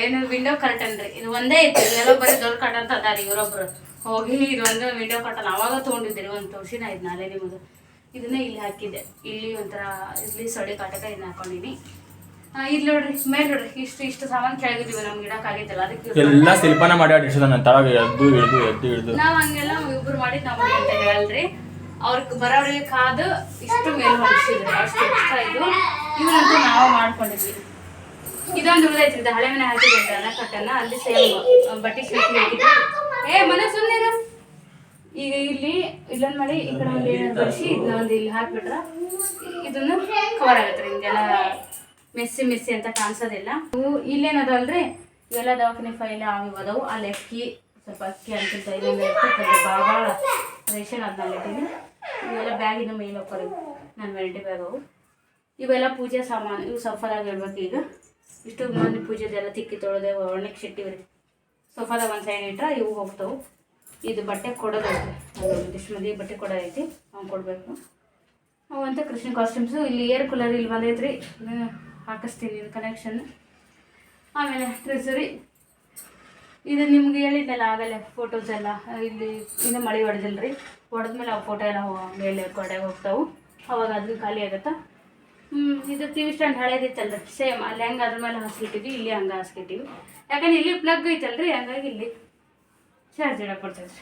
ಏನು ವಿಂಡೋ ಕರ್ಟನ್ ರೀ. ಇದು ಒಂದೇ ಐತಿ ಎಲ್ಲೋ ಬರೀ ದೊಡ್ಡ ಕರ್ಟನ್ ತಂದಾರಿ ಇವರೊಬ್ರು. ಹೋಗಿ ಇದೊಂದು ವಿಂಡೋ ಕರ್ಟನ್ ಅವಾಗ ತೊಗೊಂಡಿದ್ದೀರಿ ಒಂದು ತೋರ್ಸಿನ ಇದು ನಾಳೆ ನಿಮಗೆ ಇದನ್ನ ಇಲ್ಲಿ ಹಾಕಿದ್ದೆ. ಇಲ್ಲಿ ಒಂಥರ ಇಲ್ಲಿ ಸೊಳ್ಳೆ ಕಾಟಕ ಇದನ್ನ ಹಾಕೊಂಡಿನಿ. ಇಲ್ಲಿ ನೋಡ್ರಿ ಮೇಲೆ ನೋಡ್ರಿ ಇಷ್ಟು ಇಷ್ಟು ಸಾಮಾನು ಕೆಳಗಿದ್ದೀವಿ ನಮ್ಗೆ ಇಡಕ್ಕಾಗಿದ್ದಲ್ಲ ಅದಕ್ಕೆ ಎಲ್ಲ ಶಿಲ್ಪನ ಮಾಡಿ ಆಡಿಸೋದ ತಳಗ ಎದ್ದು ಇಳಿದು ಎದ್ದು ಇಳಿದು. ನಾವು ಹಂಗೆಲ್ಲ ಇಬ್ರು ಮಾಡಿ ನಾವು ಅಂತ ಹೇಳಲ್ರಿ ಅವ್ರಿಗೆ ಬರೋರಿಗೆ ಕಾದು ಇಷ್ಟು ಮೇಲೆ ಹೊಂದಿಸಿದ್ರು ಅಷ್ಟು ಇಷ್ಟ ಇದು. ಇವನಂತೂ ನಾವು ಮಾಡ್ಕೊಂಡಿದ್ವಿ. ಇದೊಂದು ಉಳಿದೈತ್ರಿ ಹಳೆ ಮನೆ ಹಾಕಿದ್ರೆ ಅಲ್ಲ, ಕಟ್ಟನ್ನ ಅಲ್ಲಿ ಸೇಮ್ ಬಟ್ಟೆ ಏ, ಮನೆ ಸುಮ್ಮನೆ ಈಗ ಇಲ್ಲಿ, ಇಲ್ಲೊಂದ್ ಮಾಡಿ ಈ ಕಡೆ ಒಂದು ಏನಾದ್ರು ಬರ್ಸಿ ಇದನ್ನ ಒಂದು ಇಲ್ಲಿ ಹಾಕ್ಬಿಟ್ರ ಇದನ್ನು ಕವರ್ ಆಗತ್ತೆ. ರೀ ಹಿಂಗೆಲ್ಲ ಮೆಸ್ಸಿ ಮೆಸ್ಸಿ ಅಂತ ಕಾಣಿಸೋದಿಲ್ಲ. ಇವು ಇಲ್ಲೇನದಲ್ರಿ ಇವೆಲ್ಲ ದವಾಖಾನೆ ಫೈಲ್ ಅವು ಅದಾವು. ಅಲ್ಲಿ ಅಕ್ಕಿ, ಸ್ವಲ್ಪ ಅಕ್ಕಿ ಅಂತ ಇರ್ತೈತೆ ಭಾಳ ರೇಷನ್ ಅದನ್ನ ಇವೆಲ್ಲ ಬ್ಯಾಗಿನ ಮೇಲೆ ಹೋಗ್ತಾರೆ ನನ್ನ ವೆರೈಟಿ ಬ್ಯಾಗ್ ಅವು. ಇವೆಲ್ಲ ಪೂಜೆ ಸಾಮಾನು, ಇವು ಸಫರಾಗಿ ಹೇಳ್ಬೇಕು ಈಗ. ಇಷ್ಟು ಮಂದಿ ಪೂಜೆದೆಲ್ಲ ತಿಕ್ಕಿ ತೊಳೆದೆ ಒಣಕ್ಕೆ ಸಿಟ್ಟಿವ್ರಿ ಸೋಫಾದಾಗ ಒಂದು ಸೈಡ್ ಇಟ್ರೆ ಇವು ಹೋಗ್ತಾವೆ. ಇದು ಬಟ್ಟೆ ಕೊಡೋದೈತಿ ಅದು ಒಂದಿಷ್ಟು ಮಂದಿ ಬಟ್ಟೆ ಕೊಡೋದೈತಿ ಅವ್ನು ಕೊಡಬೇಕು. ಅವಂತ ಕೃಷ್ಣ ಕಾಸ್ಟ್ಯೂಮ್ಸು ಇಲ್ಲಿ ಏರ್ ಕೂಲರ್ ಇಲ್ಲಿ ಬಂದೈತ್ರಿ. ಹಾಕಿಸ್ತೀನಿ ಇದು ಕನೆಕ್ಷನ್ ಆಮೇಲೆ ಟ್ರೆಸರಿ ಇದು ನಿಮ್ಗೆ ಹೇಳಿದ್ನಲ್ಲ ಆಗಲ್ಲ ಫೋಟೋಸ್ ಎಲ್ಲ. ಇಲ್ಲಿ ಇನ್ನು ಮಳೆ ಹೊಡೆದಿಲ್ಲ ರೀ ಹೊಡೆದ್ಮೇಲೆ ಆ ಫೋಟೋ ಎಲ್ಲ ಮೇಲೆ ಕೊಡೆ ಹೋಗ್ತಾವೆ. ಅವಾಗ ಅದನ್ನ ಖಾಲಿ ಆಗುತ್ತಾ? ಹ್ಞೂ ಇದು ಟಿ ವಿ ಸ್ಟ್ಯಾಂಡ್ ಹಳೇದಿತ್ತಲ್ಲ ರೀ ಸೇಮ್ ಅಲ್ಲಿ ಹೆಂಗೆ ಅದ್ರ ಮೇಲೆ ಹಾಸ್ಕಿಟ್ಟಿವಿ ಇಲ್ಲಿ ಹಂಗೆ ಹಾಸ್ಕಿಟ್ಟಿವಿ ಯಾಕಂದ್ರೆ ಇಲ್ಲಿ ಪ್ಲಗ್ ಐತಲ್ರಿ ಹಂಗಾಗಿ ಇಲ್ಲಿ ಚಾರ್ಜ್ ಇಡಕ್ಕೆ ಬರ್ತೈತೆ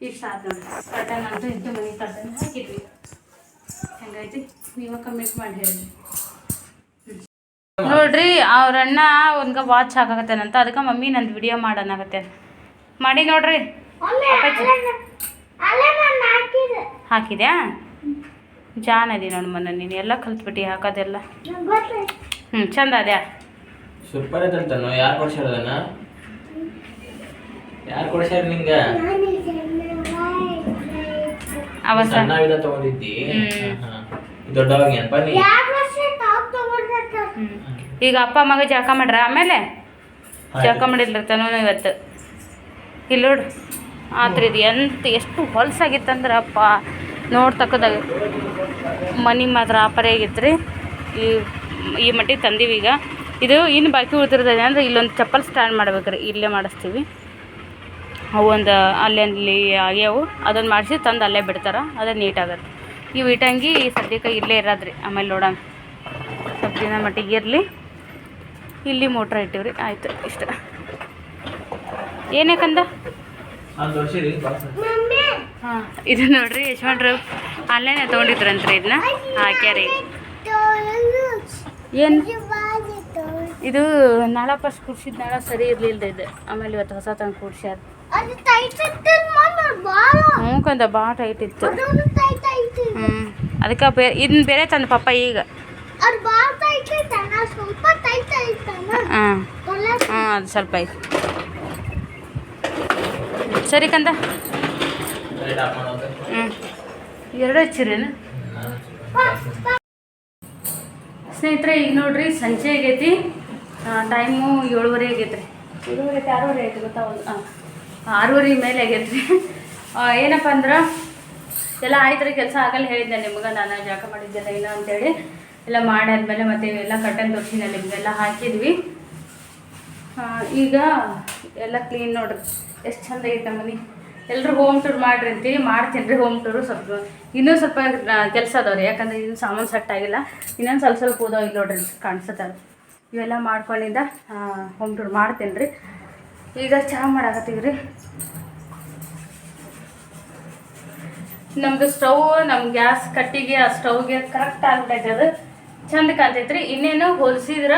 ರೀ ಇಷ್ಟು ಆಯ್ತು ನೋಡಿರಿ. ಕಟನ್ ಅಂತ ಇದ್ದು ಮನೆ ಕಟನ್ ಹಾಕಿದ್ವಿ. ಹೆಂಗೈತಿ ನೀವು ಕಮೆಂಟ್ ಮಾಡಿ ಹೇಳಿ ನೋಡ್ರಿ ಅವ್ರ ಅಣ್ಣ ಒಂದ್ಗ ವಾಚ್ ಅಂತ ಅದಕ್ಕೆ ಮಮ್ಮಿ ನಂದು ವಿಡಿಯೋ ಮಾಡೋಣಾಗತ್ತೆ ಮಾಡಿ ನೋಡ್ರಿ. ಹಾಕಿದ್ಯಾ? ಜಾನ್ ಅದಿ ನೋಡಿ ಮೊನ್ನೆ ನೀನು ಎಲ್ಲ ಕಲ್ತ್ಬಿಟ್ಟು ಹಾಕೋದೆಲ್ಲ. ಹ್ಞೂ ಚಂದ ಅದ್ಯಾ? ಸೂಪರ್ ಐತಂತನು ಯಾರು ಕೊಡ್ಸ್ಯಾರ ಅದನ್ನ ಯಾರು ಕೊಡ್ಸ್ಯಾರ ನಿಂಗೆ? ಅವ ಸಣ್ಣ ವಿಧ ತಗೊಂಡಿದ್ದಿ? ಹ್ಮ್. ಹಾ, ಹಾ. ದೊಡ್ಡವಾಗ ಏನಪ್ಪ ನೀ? ಈಗ ಅಪ್ಪ ಮಗ ಜಳಕ ಮಾಡ್ರ ಆಮೇಲೆ? ಜಳಕ ಮಾಡಿಲ್ಲ ತನೂ ಇವತ್ತು? ಇಲ್ಲಿ ನೋಡು. ಆತ್ರಿ ಇದು ಎಂತ ಎಷ್ಟು ಹೊಲ್ಸಾಗಿತ್ತಂದ್ರೆ ಅಪ್ಪ. ನೋಡ್ತಕ್ಕದಾಗ ಮನೆ ಮಾತ್ರ ಆಪರೇ ಆಗಿತ್ತು ರೀ ಈ ಈ ಮಟ್ಟಿಗೆ ತಂದೀವಿ ಈಗ. ಇದು ಇನ್ನು ಬಾಕಿ ಉಳಿದಿರ್ತದೆ ಅಂದರೆ ಇಲ್ಲೊಂದು ಚಪ್ಪಲ್ ಸ್ಟ್ಯಾಂಡ್ ಮಾಡ್ಬೇಕು ರೀ ಇಲ್ಲೇ ಮಾಡಿಸ್ತೀವಿ. ಅವು ಒಂದು ಅಲ್ಲಿ ಅಲ್ಲಿ ಆಗ್ಯಾವು. ಅದನ್ನು ಮಾಡಿಸಿ ತಂದು ಅಲ್ಲೇ ಬಿಡ್ತಾರೆ. ಅದೇ ನೀಟಾಗತ್ತೆ ಇವು ಇಟ್ಟಂಗಿ ಸದ್ಯಕ್ಕೆ ಇಲ್ಲೇ ಇರೋದ್ರಿ. ಆಮೇಲೆ ನೋಡೋಣ. ಸ್ವಲ್ಪ ದಿನ ಮಟ್ಟಿಗೆ ಇರಲಿ. ಇಲ್ಲಿ ಮೋಟ್ರ್ ಇಟ್ಟಿವ್ರಿ. ಆಯ್ತು ಇಷ್ಟ. ಏನಕ್ಕಂದ ಹಾಂ. ಇದು ನೋಡ್ರಿ ಯಶವಂತರು ಆನ್ಲೈನ್ ತೊಗೊಂಡಿದ್ರಂತ್ರಿ ಇದನ್ನ ಹಾಕ್ಯಾರಿ ಏನು? ಇದು ನಾಳ ಫಸ್ಟ್ ಕೂಡ್ಸಿದ ನಾಳ ಸರಿ ಇರಲಿಲ್ಲ ಇದು. ಆಮೇಲೆ ಇವತ್ತು ಹೊಸ ತಂದು ಕೂಡ್ಸ್ಯಾರ. ಹ್ಞೂ ಕಂದ ಭಾಳ ಟೈಟ್ ಇತ್ತು. ಹ್ಞೂ ಅದಕ್ಕೆ ಬೇ ಇದನ್ನ ಬೇರೆ ತಂದು ಪಪ್ಪ ಈಗ. ಹಾಂ. ಹಾಂ ಅದು ಸ್ವಲ್ಪ ಆಯ್ತು. ಸರಿ ಕಂದ. ಎರಡು ಹಚ್ಚಿರೇನು ಸ್ನೇಹಿತರೆ, ಈಗ ನೋಡ್ರಿ, ಸಂಜೆ ಆಗೈತಿ. ಟೈಮು ಏಳುವರೆ ಆಗೈತ್ರಿ. ಏಳುವರೆ ಆರೂವರೆ ಐತಿ ಗೊತ್ತಾ? ಹಾಂ ಆರೂವರೆ ಮೇಲೆ ಆಗೈತ್ರಿ. ಏನಪ್ಪ ಅಂದ್ರೆ, ಎಲ್ಲ ಆಯ್ತು ಕೆಲಸ ಆಗಲ್ಲ ಹೇಳಿದ್ದೆ ನಿಮ್ಗೆ. ನಾನು ಜಾಕ ಮಾಡಿದ್ದೆಲ್ಲ ಇಲ್ಲ ಅಂತೇಳಿ. ಎಲ್ಲ ಮಾಡಾದ್ಮೇಲೆ ಮತ್ತೆ ಎಲ್ಲ ಕಟ್ಟನ್ ತೋರಿಸಿನ ನಿಮಗೆಲ್ಲ ಹಾಕಿದ್ವಿ. ಈಗ ಎಲ್ಲ ಕ್ಲೀನ್ ನೋಡ್ರಿ. ಎಷ್ಟು ಚಂದ ಐತೆ ಮನೆ ಎಲ್ಲರೂ ಹೋಮ್ ಟೂರ್ ಮಾಡ್ರಿ ಅಂತೀವಿ ಮಾಡ್ತೀನಿ ರೀ ಹೋಮ್ ಟೂರು ಸ್ವಲ್ಪ. ಇನ್ನೂ ಸ್ವಲ್ಪ ಕೆಲಸ ಅದಾವ್ರಿ, ಯಾಕಂದ್ರೆ ಇನ್ನೂ ಸಾಮಾನು ಸೆಟ್ ಆಗಿಲ್ಲ. ಇನ್ನೊಂದು ಸ್ವಲ್ಪ ಸ್ವಲ್ಪ ಓದೋ ಇಲ್ಲಿ ನೋಡ್ರಿ ಕಾಣಿಸುತ್ತೆ ಇವೆಲ್ಲ ಮಾಡ್ಕೊಂಡಿಂದ ಹೋಮ್ ಟೂರ್ ಮಾಡ್ತೀನಿ ರೀ. ಈಗ ಚಹಾ ಮಾಡಾಕತ್ತೀವಿ ರೀ. ನಮ್ದು ಸ್ಟವ್ ನಮ್ಮ ಗ್ಯಾಸ್ ಕಟ್ಟಿಗೆ, ಆ ಸ್ಟವ್ಗೆ ಕರೆಕ್ಟ್ ಆಗ್ಬಿಟ್ಟೈತೆ ಅದು. ಚಂದ ಕಾಣ್ತೈತ್ರಿ. ಇನ್ನೇನು ಹೋಲಿಸಿದ್ರ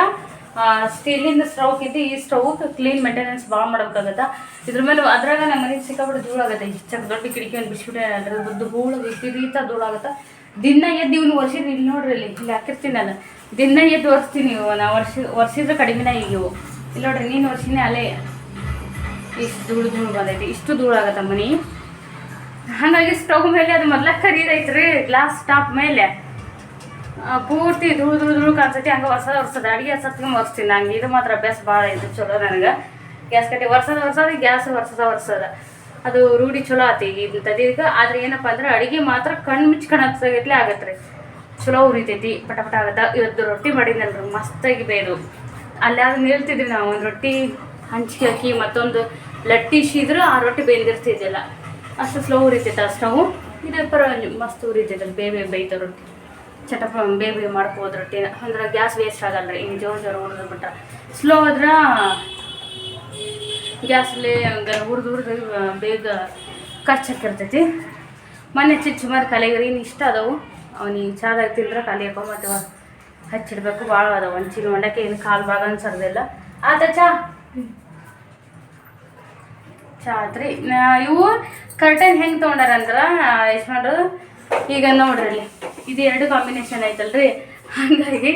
ಸ್ಟೀಲಿಂದ ಸ್ಟವ್ಗಿಂತ ಈ ಸ್ಟವ್ ಕ್ಲೀನ್ ಮೇಂಟೆನೆನ್ಸ್ ಭಾಳ ಮಾಡ್ಬೇಕಾಗತ್ತ? ಇದ್ರ ಮೇಲೆ ಅದ್ರಾಗ ನಮ್ಮ ಮನೆಗೆ ಸಿಕ್ಕಾಬಿಟ್ಟು ಧೂಳಾಗತ್ತೆ ಹೆಚ್ಚಾಗಿ ದೊಡ್ಡ ಕಿಟಕಿ ಒಂದು ಅದ್ರ ದೊಡ್ಡ ಧೂಳು ವಿಪರೀತ ಧೂಳಾಗುತ್ತೆ ದಿನ ಎದ್ದು ಇವ್ನು ವರ್ಷದ ಇಲ್ಲಿ ನೋಡ್ರಿ ಇಲ್ಲಿ ಇಲ್ಲಿ ಹಾಕಿರ್ತೀನಿ ನಾನು. ದಿನ ಎದ್ದು ಒರೆಸ್ತೀನಿ ಇವು, ನಾ ವರ್ಷ ಒರೆಸಿದ್ರೆ ಕಡಿಮೆನೇ ಈಗ ಇವು. ಇಲ್ಲಿ ನೋಡ್ರಿ, ನೀನು ವರ್ಷಿನ ಅಲ್ಲೇ. ಇಷ್ಟು ಧೂಳು ಧೂಳು ಬಂದೈತಿ. ಇಷ್ಟು ಧೂಳಾಗತ್ತೆ ಮನೆ. ಹಾಗಾಗಿ ಸ್ಟವ್ ಮೇಲೆ ಅದು ಮೊದ್ಲ ಕರೀದೈತ್ರಿ ಗ್ಲಾಸ್ ಟಾಪ್ ಮೇಲೆ. ಪೂರ್ತಿ ಧೂಳು ಧೂಳು ಧೂಳು ಕಾಣಿಸ್ತೈತಿ ಹಂಗೆ ಹೊಸ ವರ್ಷದ ಅಡುಗೆ ಸತ್ಕೊಂಡು ಒರೆಸ್ತೀನಿ. ನಂಗೆ ಇದು ಮಾತ್ರ ಅಭ್ಯಾಸ ಭಾಳ ಇದು ಚಲೋ ನನಗೆ. ಗ್ಯಾಸ್ ಕಟ್ಟಿ ವರ್ಷದ ವರ್ಷದ ಗ್ಯಾಸ್ ವರ್ಷದ ವರ್ಷದ ಅದು ರೂಢಿ ಚಲೋ ಆತಿ ಇಂಥದೀಗ ಆದ್ರೆ ಏನಪ್ಪ ಅಂದ್ರೆ ಅಡುಗೆ ಮಾತ್ರ ಕಣ್ಣು ಕಣತ್ತಾಗತ್ಲೆ ಆಗತ್ತೆ ರೀ ಚಲೋ ಉರಿತೈತಿ, ಪಟ ಪಟ ಆಗತ್ತ. ಇವತ್ತು ರೊಟ್ಟಿ ಮಾಡಿದ್ನಲ್ರಿ, ಮಸ್ತಾಗಿ ಬೇದು ಅಲ್ಲಾದ್ರೂ ನಿಲ್ತಿದ್ವಿ ನಾವು. ಒಂದು ರೊಟ್ಟಿ ಹಂಚಿಗೆ ಹಾಕಿ ಮತ್ತೊಂದು ಲಟ್ಟಿ ಸಿದ್ರೆ ಆ ರೊಟ್ಟಿ ಬೆಂದಿರ್ತಿದ್ದಿಲ್ಲ ಅಷ್ಟು ಸ್ಲೋ ಉರಿತೈತೆ ಆ ಸ್ಟವ್ ಇದೇ ಪರ ಮಸ್ತ್ ಉರಿತೈತೆ ಬೇಬೇ ಬೇಯ್ತ ರೊಟ್ಟಿ. ಚಟಪ ಬೇಗ ಮಾಡ್ಕೋದು ರೊಟ್ಟಿನ ಅಂದ್ರೆ ಗ್ಯಾಸ್ ವೇಸ್ಟ್ ಆಗಲ್ಲ ರೀ ಹಿಂಗೆ ಜೋರು ಜೋರು ಹುರಿದು ಬಿಟ್ರೆ. ಸ್ಲೋ ಆದ್ರೆ ಗ್ಯಾಸಲ್ಲಿ ಹುರಿದು ಹುರಿದು ಬೇಗ ಖರ್ಚು ಹಾಕಿರ್ತೈತಿ ಮೊನ್ನೆ ಚಿಕ್ಕ ಸುಮಾರು ಕಲೆಗರಿ ಇಷ್ಟ ಅದಾವು. ಅವ್ನಿಗೆ ಚಾದ ತಿಂದ್ರೆ ಖಾಲಿ ಹಾಕೋ ಮತ್ತೆ ಹಚ್ಚಿಡ್ಬೇಕು. ಭಾಳ ಅದಾವ. ಒಂಚಿನ ಮಂಡಕ್ಕೆ ಏನು ಕಾಲು ಭಾಗ ಅನ್ಸರ್ದಿಲ್ಲ. ಆತ ಚಾ. ಚಾ ಆತ್ರಿ. ಇವು ಕರ್ಟನ್ ಹೆಂಗೆ ಎಷ್ಟು ಯಜಮಾನ್ರು ಈಗ ನೋಡ್ರಿ ಇಲ್ಲಿ ಇದು ಎರಡು ಕಾಂಬಿನೇಷನ್ ಐತಲ್ರಿ ಹಾಗಾಗಿ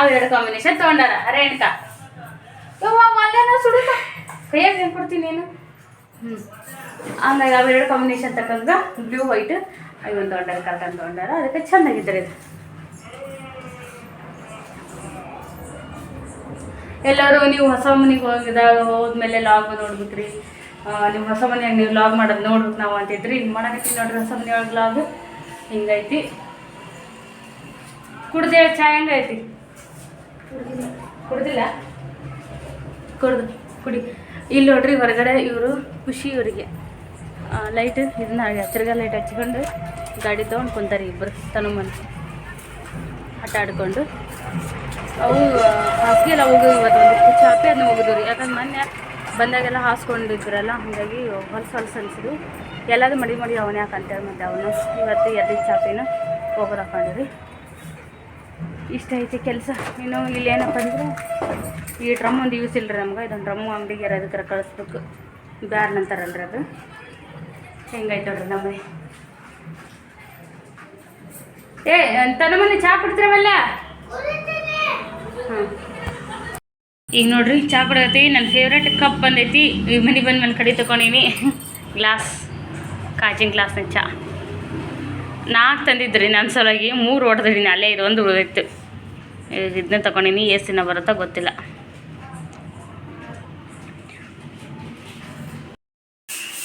ಅವೆರಡು ಕಾಂಬಿನೇಷನ್ ತೊಗೊಂಡಾರ. ರೇಣುಕಾ. ಅಲ್ಲೇನೋ ಸುಡುತ್ತ ಕೈಯಾಗ ಹೇಳ್ಕೊಡ್ತೀನಿ ಕೊಡ್ತೀನಿ ನೀನು? ಹ್ಞೂ ಹಂಗಾಗಿ ಅವೆರಡು ಕಾಂಬಿನೇಷನ್ ತಕ್ಕಂಗ ಬ್ಲೂ ವೈಟ್ ಇವನ್ ತೊಗೊಂಡಾರ ಕರ್ಟನ್ ತೊಗೊಂಡಾರ. ಅದಕ್ಕೆ ಚೆನ್ನಾಗಿದ್ದಾರೆ ಇದು. ಎಲ್ಲರೂ ನೀವು ಹೊಸ ಮನೆಗೆ ಹೋಗಿದಾಗ ಹೋದ್ಮೇಲೆ ಲಾಗ್ ನೋಡ್ಬೇಕ್ರಿ ನಿಮ್ಮ ಹೊಸ ಮನೆಯಾಗ ನೀವು ಲಾಗ್ ಮಾಡೋದು ನೋಡ್ಬೇಕು ನಾವು ಅಂತಿದ್ರಿ. ಹಿಂಗೆ ಮಾಡಕತ್ತೀನಿ ನೋಡ್ರಿ ಹೊಸ ಮನೆಯೊಳಗೆ ಲಾಗ್ ಹಿಂಗೈತಿ? ಕುಡ್ದೆ ಚಾಯ್ ಹೆಂಗೈತಿ? ಕುಡ್ದಿಲ್ಲ. ಕುಡ್ದು ಕುಡಿ. ಇಲ್ಲಿ ನೋಡ್ರಿ ಹೊರಗಡೆ ಇವರು ಖುಷಿ ಇವರಿಗೆ. ಲೈಟ್ ಇದನ್ನ ತಿರ್ಗಾ ಲೈಟ್ ಹಚ್ಕೊಂಡು ಗಾಡಿ ತೊಗೊಂಡು ಕುಂತಾರೆ ಇಬ್ಬರು ತನುಮನ್ ಆಟ ಆಡ್ಕೊಂಡು. ಅವು ಹಾಸಿಗೆಲ್ಲ ಹೋಗಿ ಇವತ್ತು ಒಂದು ಚಾಪೆ ಅದನ್ನ ಹೋಗಿದ್ವು ರೀ. ಯಾಕಂದ್ರೆ ಮೊನ್ನೆ ಬಂದಾಗೆಲ್ಲ ಹಾಸ್ಕೊಂಡಿದ್ರಲ್ಲ ಹಾಗಾಗಿ ಹೊಲಸು ಹೊಲಸು ಅನ್ಸಿದ್ವು. ಎಲ್ಲದೂ ಮಡಿ ಮಡಿ ಯಾಕೆ ಅಂತೇಳಿ ಮತ್ತೆ ಅವನು. ಇವತ್ತು ಎರಡು ಚಾಪಿನ ಹೋಗೋದು ಇಷ್ಟ ಐತಿ ಕೆಲಸ. ಇನ್ನು ಇಲ್ಲಿ ಏನಪ್ಪ ಅಂದ್ರೆ ಈ ಡ್ರಮ್ ಒಂದು ಯೂಸ್ ಇಲ್ಲರಿ ನಮ್ಗೆ. ಇದೊಂದು ಡ್ರಮ್ಮು ಅಂಗಡಿಗೆ ಅದಕ್ಕೆ ಕಳಿಸ್ಬೇಕು. ಬ್ಯಾಡ್ ಅಂತಾರಲ್ರಿ ಅದು. ಹೆಂಗೈತೆ ನೋಡ್ರಿ ನಮ್ಮ ಮನೆ. ಏ ತನ್ನ ಮನೆ ಚಹಾ ಕುಡ್ತಿರವಲ್ಲ? ಹಾಂ ಈಗ ನೋಡ್ರಿ ಚಹಾ ಕುಡಿಯತ್ತಿ ನನ್ನ ಫೇವ್ರೇಟ್ ಕಪ್ ಬಂದೈತಿ. ಮನೆ ಬಂದು ನನ್ನ ಕಡೆ ತೊಗೊಂಡೀನಿ. ಗ್ಲಾಸ್ [laughs] ಕಾಜಿನ ಗ್ಲಾಸ್ನ ಚಹಾ ನಾಲ್ಕು ರೀ ನನ್ನ ಸಲುವಾಗಿ, ಮೂರು ಹೊಡೆದ್ರಿ ಅಲ್ಲೇ ಇದು ಒಂದು ಉಳಿದಿತ್ತು. ಇದನ್ನ ತಗೊಂಡಿನಿ, ಎಷ್ಟು ದಿನ ಬರುತ್ತೋ ಗೊತ್ತಿಲ್ಲ.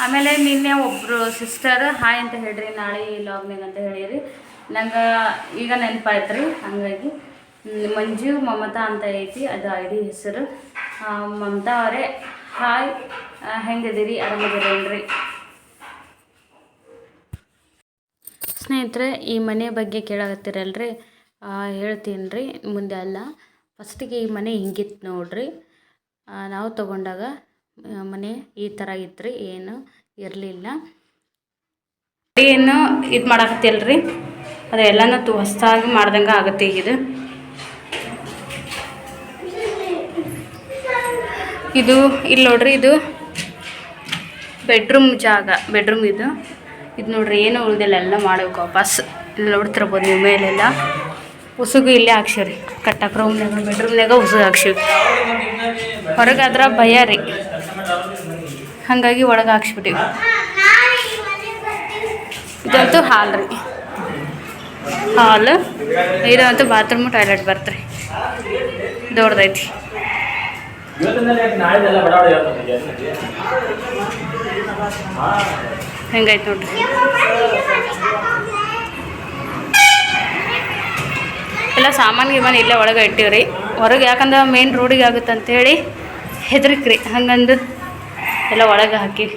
ಆಮೇಲೆ ನಿನ್ನೆ ಒಬ್ಬರು ಸಿಸ್ಟರ್, ಹಾಯ್ ಅಂತ ಹೇಳ್ರಿ, ನಾಳೆ ಲಾಗ್ನಾಗ ಅಂತ ಹೇಳಿರಿ. ನಂಗೆ ಈಗ ನೆನಪಾಯ್ತು ರೀ ಹಾಗಾಗಿ ಮಂಜು, ಮಮತಾ ಅಂತ ಐತಿ, ಅದು ಐ ಡಿ ಹೆಸರು. ಮಮತಾ ಅವರೇ, ಹಾಯ್ ಹೆಂಗಿದ್ದೀರಿ? ಆರಾಮದಿರೇನ್ರಿ ಸ್ನೇಹಿತರೆ, ಈ ಮನೆ ಬಗ್ಗೆ ಕೇಳಾಕತ್ತೀರಲ್ರಿ? ಹೇಳ್ತೀನಿ ರೀ ಮುಂದೆ ಅಲ್ಲ. ಫಸ್ಟಿಗೆ ಈ ಮನೆ ಹಿಂಗಿತ್ತು ನೋಡ್ರಿ. ನಾವು ತಗೊಂಡಾಗ ಮನೆ ಈ ಥರ ಇತ್ತು ಏನು ಇರಲಿಲ್ಲ. ಏನು ಇದು ಮಾಡಾಕತ್ತಿಲ್ರಿ? ಅದು ಎಲ್ಲನೂ ತು ಹೊಸದಾಗಿ ಮಾಡ್ದಂಗೆ ಆಗುತ್ತೆ ಇದು ಇದು ಇಲ್ಲಿ ನೋಡ್ರಿ, ಇದು ಬೆಡ್ರೂಮ್ ಜಾಗ ಬೆಡ್ರೂಮ್ ಇದು. ಇದು ನೋಡ್ರಿ, ಏನೂ ಉಳ್ದಿಲ್ಲ ಎಲ್ಲ ಮಾಡಬೇಕು ವಾಪಸ್. ಇಲ್ಲಿ ನೋಡ್ತಿರ್ಬೋದು ನೀವು ಮೇಲೆಲ್ಲ. ಉಸುಗು ಇಲ್ಲೇ ಹಾಕ್ಸಿವ್ರಿ ಕಟ್ಟಕ್ಕೆ ರೂಮ್ನಾಗ ಬೆಡ್ರೂಮ್ನಾಗ ಉಸುಗು ಹಾಕ್ಸಿವಿ. ಹೊರಗಾದ್ರೆ ಭಯ ರೀ. ಹಾಗಾಗಿ ಒಳಗೆ ಹಾಕ್ಸ್ಬಿಟ್ಟಿವಿ. ಇದಂತೂ ಹಾಲ್ ರೀ. ಹಾಲ್. ಇದಂತೂ ಬಾತ್ರೂಮು ಟಾಯ್ಲೆಟ್ ಬರ್ತ್ರಿ. ದೊಡ್ಡದೈತಿ. ಹೆಂಗೈತೆ ನೋಡ್ರಿ. ಎಲ್ಲ ಸಾಮಾನು ಗಿಮಾನು ಇಲ್ಲೇ ಒಳಗೆ ಇಟ್ಟಿವ್ರಿ. ಹೊರಗೆ ಯಾಕಂದ್ರೆ ಮೇನ್ ರೋಡಿಗೆ ಆಗುತ್ತೆ ಅಂತೇಳಿ ಹೆದರಿಕ್ರಿ. ಹಂಗಂದು ಎಲ್ಲ ಒಳಗೆ ಹಾಕಿವಿ.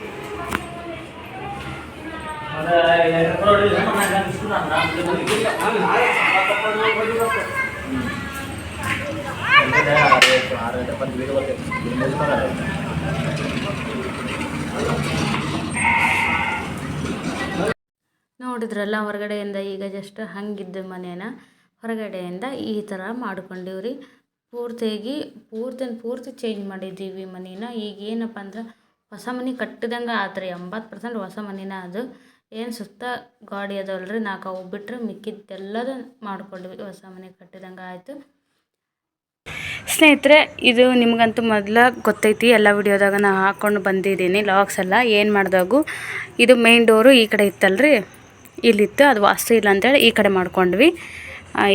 ನೋಡಿದ್ರಲ್ಲ ಹೊರಗಡೆಯಿಂದ ಈಗ ಜಸ್ಟ್ ಹಂಗಿದ್ದ ಮನೇನ. ಹೊರಗಡೆಯಿಂದ ಈ ಥರ ಮಾಡ್ಕೊಂಡಿವ್ರಿ. ಪೂರ್ತಿಯಾಗಿ ಪೂರ್ತಿ ಪೂರ್ತಿ ಚೇಂಜ್ ಮಾಡಿದ್ದೀವಿ ಮನೇನ. ಈಗ ಏನಪ್ಪ ಅಂದ್ರೆ ಹೊಸ ಮನೆ ಕಟ್ಟಿದಂಗೆ ಆತ್ರಿ. ಎಂಬತ್ತು ಪರ್ಸೆಂಟ್ ಹೊಸ ಮನೆನ ಅದು. ಏನು ಸುತ್ತ ಗಾಡಿ ಅದಾವಲ್ರಿ. ನಾಲ್ಕು ಅವು ಬಿಟ್ಟರೆ ಮಿಕ್ಕಿದ್ದೆಲ್ಲದೂ ಮಾಡ್ಕೊಂಡ್ವಿ. ಹೊಸ ಮನೆ ಕಟ್ಟಿದಂಗೆ ಆಯಿತು. ಸ್ನೇಹಿತರೆ, ಇದು ನಿಮಗಂತೂ ಮೊದಲ ಗೊತ್ತೈತಿ. ಎಲ್ಲ ವಿಡಿಯೋದಾಗ ನಾ ಹಾಕ್ಕೊಂಡು ಬಂದಿದ್ದೀನಿ. ಲಾಗ್ಸ್ ಎಲ್ಲ ಏನು ಮಾಡಿದಾಗೂ. ಇದು ಮೇನ್ ಡೋರು ಈ ಕಡೆ ಇತ್ತಲ್ರಿ. ಇಲ್ಲಿತ್ತು, ಅದು ವಾಸ್ತು ಇಲ್ಲ ಅಂತೇಳಿ ಈ ಕಡೆ ಮಾಡ್ಕೊಂಡ್ವಿ.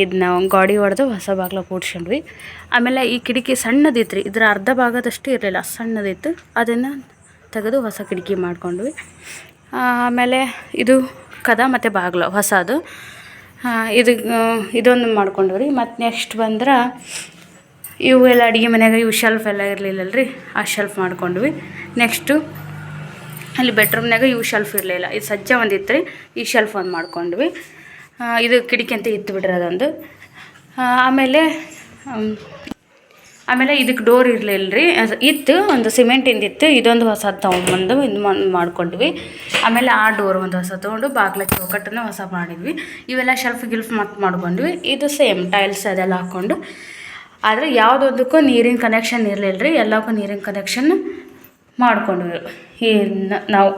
ಇದನ್ನ ಗಾಡಿ ಹೊಡೆದು ಹೊಸ ಬಾಗ್ಲ ಕೂಡ್ಸ್ಕೊಂಡ್ವಿ. ಆಮೇಲೆ ಈ ಕಿಟಕಿ ಸಣ್ಣದಿತ್ತು ರೀ ಇದ್ರ ಅರ್ಧ ಭಾಗದಷ್ಟು ಇರಲಿಲ್ಲ, ಸಣ್ಣದಿತ್ತು. ಅದನ್ನು ತೆಗೆದು ಹೊಸ ಕಿಟಕಿ ಮಾಡ್ಕೊಂಡ್ವಿ. ಆಮೇಲೆ ಇದು ಕದ ಮತ್ತು ಬಾಗಿಲು ಹೊಸದು. ಇದು ಇದೊಂದು ಮಾಡ್ಕೊಂಡ್ವಿ. ರೀ ಮತ್ತು ನೆಕ್ಸ್ಟ್ ಬಂದ್ರೆ ಇವು ಎಲ್ಲ ಅಡುಗೆ ಮನೆಯಾಗ ಇವು ಶೆಲ್ಫ್ ಎಲ್ಲ ಇರಲಿಲ್ಲಲ್ರಿ, ಆ ಶೆಲ್ಫ್ ಮಾಡ್ಕೊಂಡ್ವಿ. ನೆಕ್ಸ್ಟು ಅಲ್ಲಿ ಬೆಡ್ರೂಮ್ನಾಗ ಇವು ಶೆಲ್ಫ್ ಇರಲಿಲ್ಲ. ಇದು ಸಜ್ಜೆ ಒಂದು ರೀ. ಈ ಶೆಲ್ಫ್ ಒಂದು ಮಾಡ್ಕೊಂಡ್ವಿ. ಇದು ಕಿಟಕಿ ಅಂತ ಇತ್ತು ಬಿಡ್ರಿ ಅದೊಂದು. ಆಮೇಲೆ ಆಮೇಲೆ ಇದಕ್ಕೆ ಡೋರ್ ಇರಲಿಲ್ಲ ರೀ. ಇತ್ತು, ಒಂದು ಸಿಮೆಂಟಿಂದ ಇತ್ತು. ಇದೊಂದು ಹೊಸ ತೊಗೊಂಬಂದು ಇದು ಮಾಡ್- ಮಾಡ್ಕೊಂಡ್ವಿ. ಆಮೇಲೆ ಆ ಡೋರ್ ಒಂದು ಹೊಸ ತೊಗೊಂಡು ಬಾಗ್ಲ ಚೌಕಟ್ಟನ್ನು ಹೊಸ ಮಾಡಿದ್ವಿ. ಇವೆಲ್ಲ ಶೆಲ್ಫ್ ಗಿಲ್ಫ್ ಮತ್ತು ಮಾಡ್ಕೊಂಡ್ವಿ. ಇದು ಸೇಮ್ ಟೈಲ್ಸ್ ಅದೆಲ್ಲ ಹಾಕ್ಕೊಂಡು ಆದರೆ ಯಾವುದೊಂದಕ್ಕೂ ನೀರಿನ ಕನೆಕ್ಷನ್ ಇರಲಿಲ್ಲ ರೀ. ಎಲ್ಲಕ್ಕೂ ನೀರಿನ ಕನೆಕ್ಷನ್ ಮಾಡ್ಕೊಂಡ್ವಿ ಈ ನಾವು